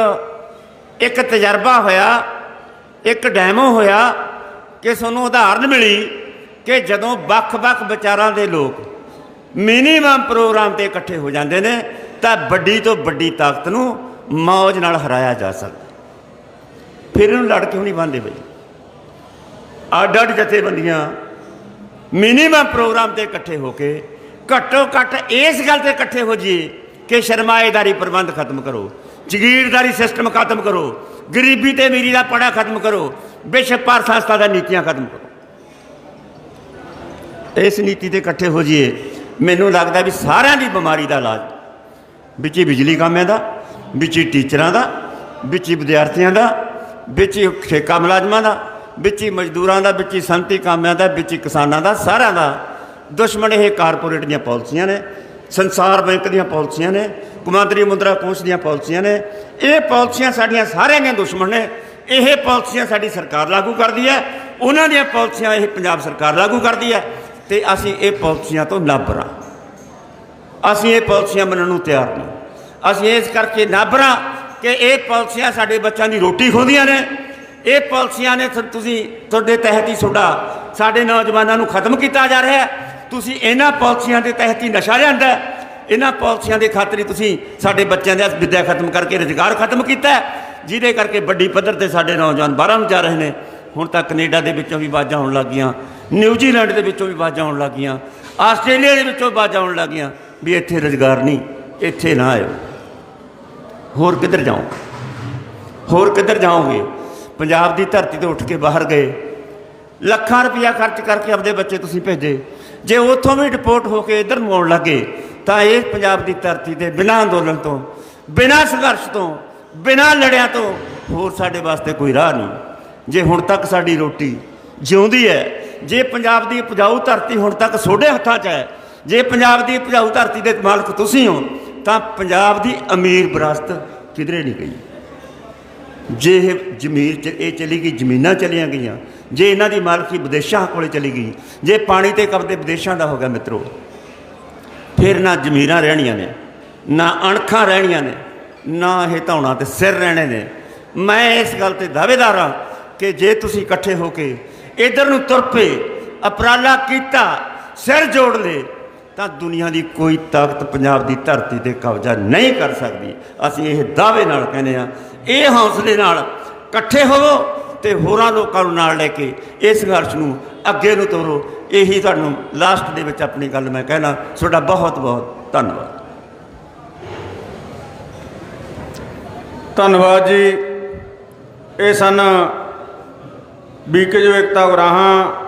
ਇੱਕ ਤਜਰਬਾ ਹੋਇਆ, ਇੱਕ ਡੈਮੋ ਹੋਇਆ ਕਿ ਸਾਨੂੰ ਉਦਾਹਰਨ ਮਿਲੀ। ਕਿ ਜਦੋਂ ਵੱਖ-ਵੱਖ ਵਿਚਾਰਾਂ ਦੇ ਲੋਕ ਮਿਨੀਮਮ ਪ੍ਰੋਗਰਾਮ ਤੇ ਇਕੱਠੇ ਹੋ ਜਾਂਦੇ ਨੇ, ਤਾਂ ਵੱਡੀ ਤੋਂ ਵੱਡੀ ਤਾਕਤ ਨੂੰ ਮੌਜ ਨਾਲ ਹਰਾਇਆ ਜਾ ਸਕਦਾ। ਫਿਰ ਇਹਨੂੰ ਲੜ ਕਿਉਂ ਨਹੀਂ ਬੰਦੇ ਬਈ? ਅੱਡ ਅੱਡ ਜਥੇਬੰਦੀਆਂ ਮਿਨੀਮਮ ਪ੍ਰੋਗਰਾਮ ਤੇ ਇਕੱਠੇ ਹੋ ਕੇ ਘੱਟੋ ਘੱਟ ਇਸ ਗੱਲ ਤੇ ਇਕੱਠੇ ਹੋ ਜਾਈਏ ਕਿ ਸ਼ਰਮਾਏਦਾਰੀ ਪ੍ਰਬੰਧ ਖਤਮ ਕਰੋ, ਜ਼ਗੀਰਦਾਰੀ ਸਿਸਟਮ ਖਤਮ ਕਰੋ, ਗਰੀਬੀ ਤੇ ਅਮੀਰੀ ਦਾ ਪੜਾ ਖਤਮ ਕਰੋ ਵਿਸ਼ਵ ਪਰ ਸੰਸਥਾ ਦਾ ਨੀਤੀਆਂ ਖਤਮ ਕਰੋ। ਇਸ ਨੀਤੀ ਤੇ ਇਕੱਠੇ ਹੋ ਜਾਈਏ, ਮੈਨੂੰ ਲੱਗਦਾ ਵੀ ਸਾਰਿਆਂ ਦੀ ਬਿਮਾਰੀ ਦਾ ਇਲਾਜ, ਵਿੱਚ ਹੀ ਬਿਜਲੀ ਕਾਮਿਆਂ ਦਾ, ਵਿੱਚ ਹੀ ਟੀਚਰਾਂ ਦਾ, ਵਿੱਚ ਹੀ ਵਿਦਿਆਰਥੀਆਂ ਦਾ, ਵਿੱਚ ਹੀ ਠੇਕਾ ਮੁਲਾਜ਼ਮਾਂ ਦਾ, ਵਿੱਚ ਹੀ ਮਜ਼ਦੂਰਾਂ ਦਾ, ਵਿੱਚ ਹੀ ਸੰਤੀ ਕਾਮਿਆਂ ਦਾ, ਵਿੱਚ ਹੀ ਕਿਸਾਨਾਂ ਦਾ, ਸਾਰਿਆਂ ਦਾ। ਦੁਸ਼ਮਣ ਇਹ ਕਾਰਪੋਰੇਟ ਦੀਆਂ ਪਾਲਿਸੀਆਂ ਨੇ, ਸੰਸਾਰ ਬੈਂਕ ਦੀਆਂ ਪਾਲਿਸੀਆਂ ਨੇ, ਕੁਮਾਂਤਰੀ ਮੁੰਦਰਾ ਕੋਸ਼ ਦੀਆਂ ਪਾਲਿਸੀਆਂ ਨੇ। ਇਹ ਪਾਲਿਸੀਆਂ ਸਾਡੀਆਂ ਸਾਰਿਆਂ ਦੀਆਂ ਦੁਸ਼ਮਣ ਨੇ। ਇਹ ਪਾਲਿਸੀਆਂ ਸਾਡੀ ਸਰਕਾਰ ਲਾਗੂ ਕਰਦੀ ਹੈ। ਉਹਨਾਂ ਦੀਆਂ ਪਾਲਿਸੀਆਂ ਇਹ ਪੰਜਾਬ ਸਰਕਾਰ ਲਾਗੂ ਕਰਦੀ ਹੈ। ਤੇ ਅਸੀਂ ਇਹ ਪਾਲਿਸੀਆਂ ਤੋਂ ਨਾਬਰਾ ਅਸੀਂ ਇਹ ਪਾਲਿਸੀਆਂ ਮੰਨਣ ਨੂੰ ਤਿਆਰ ਨਹੀਂ। ਅਸੀਂ ਇਸ ਕਰਕੇ ਨਾਬਰਾ ਕਿ ਇਹ ਪਾਲਿਸੀਆਂ ਸਾਡੇ ਬੱਚਿਆਂ ਦੀ ਰੋਟੀ ਖੋਹਦੀਆਂ ਨੇ। ਇਹ ਪਾਲਿਸੀਆਂ ਨੇ ਤੁਸੀਂ ਤੁਹਾਡੇ ਤਹਿਤ ਹੀ ਤੁਹਾਡਾ, ਸਾਡੇ ਨੌਜਵਾਨਾਂ ਨੂੰ ਖਤਮ ਕੀਤਾ ਜਾ ਰਿਹਾ ਤੁਸੀਂ ਇਹਨਾਂ ਪਾਲਿਸੀਆਂ ਦੇ ਤਹਿਤ ਹੀ ਨਸ਼ਾ ਲਿਆਂਦਾ ਇਹਨਾਂ ਪਾਲਿਸੀਆਂ ਦੇ ਖਾਤਰੀ ਤੁਸੀਂ ਸਾਡੇ ਬੱਚਿਆਂ ਦਾ ਵਿੱਦਿਆ ਖਤਮ ਕਰਕੇ ਰੁਜ਼ਗਾਰ ਖਤਮ ਕੀਤਾ ਜਿਹਦੇ ਕਰਕੇ ਵੱਡੀ ਪੱਧਰ ਤੇ ਸਾਡੇ ਨੌਜਵਾਨ ਬਾਹਰਾਂ ਨੂੰ ਜਾ ਰਹੇ ਨੇ। ਹੁਣ ਤਾਂ ਕੈਨੇਡਾ ਦੇ ਵਿੱਚੋਂ ਵੀ ਆਵਾਜ਼ਾਂ ਆਉਣ ਲੱਗੀਆਂ। ਨਿਊਜ਼ੀਲੈਂਡ ਦੇ ਵਿੱਚੋਂ ਵੀ ਆਵਾਜ਼ਾਂ ਆਉਣ ਲੱਗੀਆਂ। ਆਸਟ੍ਰੇਲੀਆ ਦੇ ਵਿੱਚੋਂ ਆਵਾਜ਼ਾਂ ਆਉਣ ਲੱਗੀਆਂ ਵੀ ਇੱਥੇ ਰੁਜ਼ਗਾਰ ਨਹੀਂ, ਇੱਥੇ ਨਾ ਆਇਓ। ਹੋਰ ਕਿੱਧਰ ਜਾਓ ਹੋਰ ਕਿੱਧਰ ਜਾਓਗੇ? ਪੰਜਾਬ ਦੀ ਧਰਤੀ ਤੋਂ ਉੱਠ ਕੇ ਬਾਹਰ ਗਏ। ਲੱਖਾਂ ਰੁਪਇਆ ਖਰਚ ਕਰਕੇ ਆਪਦੇ ਬੱਚੇ ਤੁਸੀਂ ਭੇਜੇ। ਜੇ ਉੱਥੋਂ ਵੀ ਡਿਪੋਰਟ ਹੋ ਕੇ ਇੱਧਰ ਨੂੰ ਆਉਣ ਲੱਗੇ, ਤਾਂ ਇਹ ਪੰਜਾਬ ਦੀ ਧਰਤੀ ਤੇ ਬਿਨਾਂ ਅੰਦੋਲਨ ਤੋਂ, ਬਿਨਾਂ ਸੰਘਰਸ਼ ਤੋਂ, ਬਿਨਾਂ ਲੜਿਆਂ ਤੋਂ ਹੋਰ ਸਾਡੇ ਵਾਸਤੇ ਕੋਈ ਰਾਹ ਨਹੀਂ। ਜੇ ਹੁਣ ਤੱਕ ਸਾਡੀ ਰੋਟੀ ਜਿਉਂਦੀ ਹੈ ਜੇ ਪੰਜਾਬ ਦੀ ਉਪਜਾਊ ਧਰਤੀ ਹੁਣ ਤੱਕ ਤੁਹਾਡੇ ਹੱਥਾਂ 'ਚ ਹੈ, ਜੇ ਪੰਜਾਬ ਦੀ ਉਪਜਾਊ ਧਰਤੀ ਦੇ ਮਾਲਕ ਤੁਸੀਂ ਹੋ, ਤਾਂ ਪੰਜਾਬ ਦੀ ਅਮੀਰ ਵਿਰਾਸਤ ਕਿਧਰੇ ਨਹੀਂ ਗਈ। ਜੇ ਇਹ ਜ਼ਮੀਰ ਚ, ਇਹ ਚਲੀ ਗਈ, ਜ਼ਮੀਨਾਂ ਚਲੀਆਂ ਗਈਆਂ, ਜੇ ਇਹਨਾਂ ਦੀ ਮਾਲਕੀ ਵਿਦੇਸ਼ਾਂ ਕੋਲੇ ਚਲੀ ਗਈ, ਜੇ ਪਾਣੀ ਤੇ ਕਬਜ਼ੇ ਵਿਦੇਸ਼ਾਂ ਦਾ ਹੋ ਗਿਆ ਮਿੱਤਰੋ, ਫਿਰ ਨਾ ਜ਼ਮੀਰਾਂ ਰਹਿਣੀਆਂ ਨੇ, ਨਾ ਅਣਖਾਂ ਰਹਿਣੀਆਂ ਨੇ, ਨਾ ਇਹ ਧੌਣਾ ਤੇ ਸਿਰ ਰਹਿਣੇ ਨੇ। ਮੈਂ ਇਸ ਗੱਲ ਤੇ ਦਾਅਵੇਦਾਰ ਹਾਂ ਕਿ ਜੇ ਤੁਸੀਂ ਇਕੱਠੇ ਹੋ ਕੇ ਇਧਰ ਨੂੰ ਤੁਰ ਪਏ, ਅਪਰਾਲਾ ਕੀਤਾ, ਸਿਰ ਜੋੜ ਲਏ, ਤਾਂ ਦੁਨੀਆ ਦੀ ਕੋਈ ਤਾਕਤ ਪੰਜਾਬ ਦੀ ਧਰਤੀ ਤੇ ਕਬਜ਼ਾ ਨਹੀਂ ਕਰ ਸਕਦੀ। ਅਸੀਂ ਇਹ ਦਾਅਵੇ ਨਾਲ ਕਹਿੰਦੇ ਆ ਇਹ ਹੌਸਲੇ ਨਾਲ ਇਕੱਠੇ ਹੋਵੋ ਤੇ ਹੋਰਾਂ ਲੋਕਾਂ ਨੂੰ ਨਾਲ ਲੈ ਕੇ ਇਸ ਸੰਘਰਸ਼ ਨੂੰ ਅੱਗੇ ਨੂੰ ਤੋਰੋ। ਇਹੀ ਤੁਹਾਨੂੰ ਲਾਸਟ ਦੇ ਵਿੱਚ ਆਪਣੀ ਗੱਲ ਮੈਂ ਕਹਿਣਾ। ਤੁਹਾਡਾ ਬਹੁਤ ਬਹੁਤ ਧੰਨਵਾਦ। ਧੰਨਵਾਦ ਜੀ। ਇਹ ਸਨ ਬੀਕੇ ਜੋ ਏਕਤਾ ਉਰਾਹਾਂ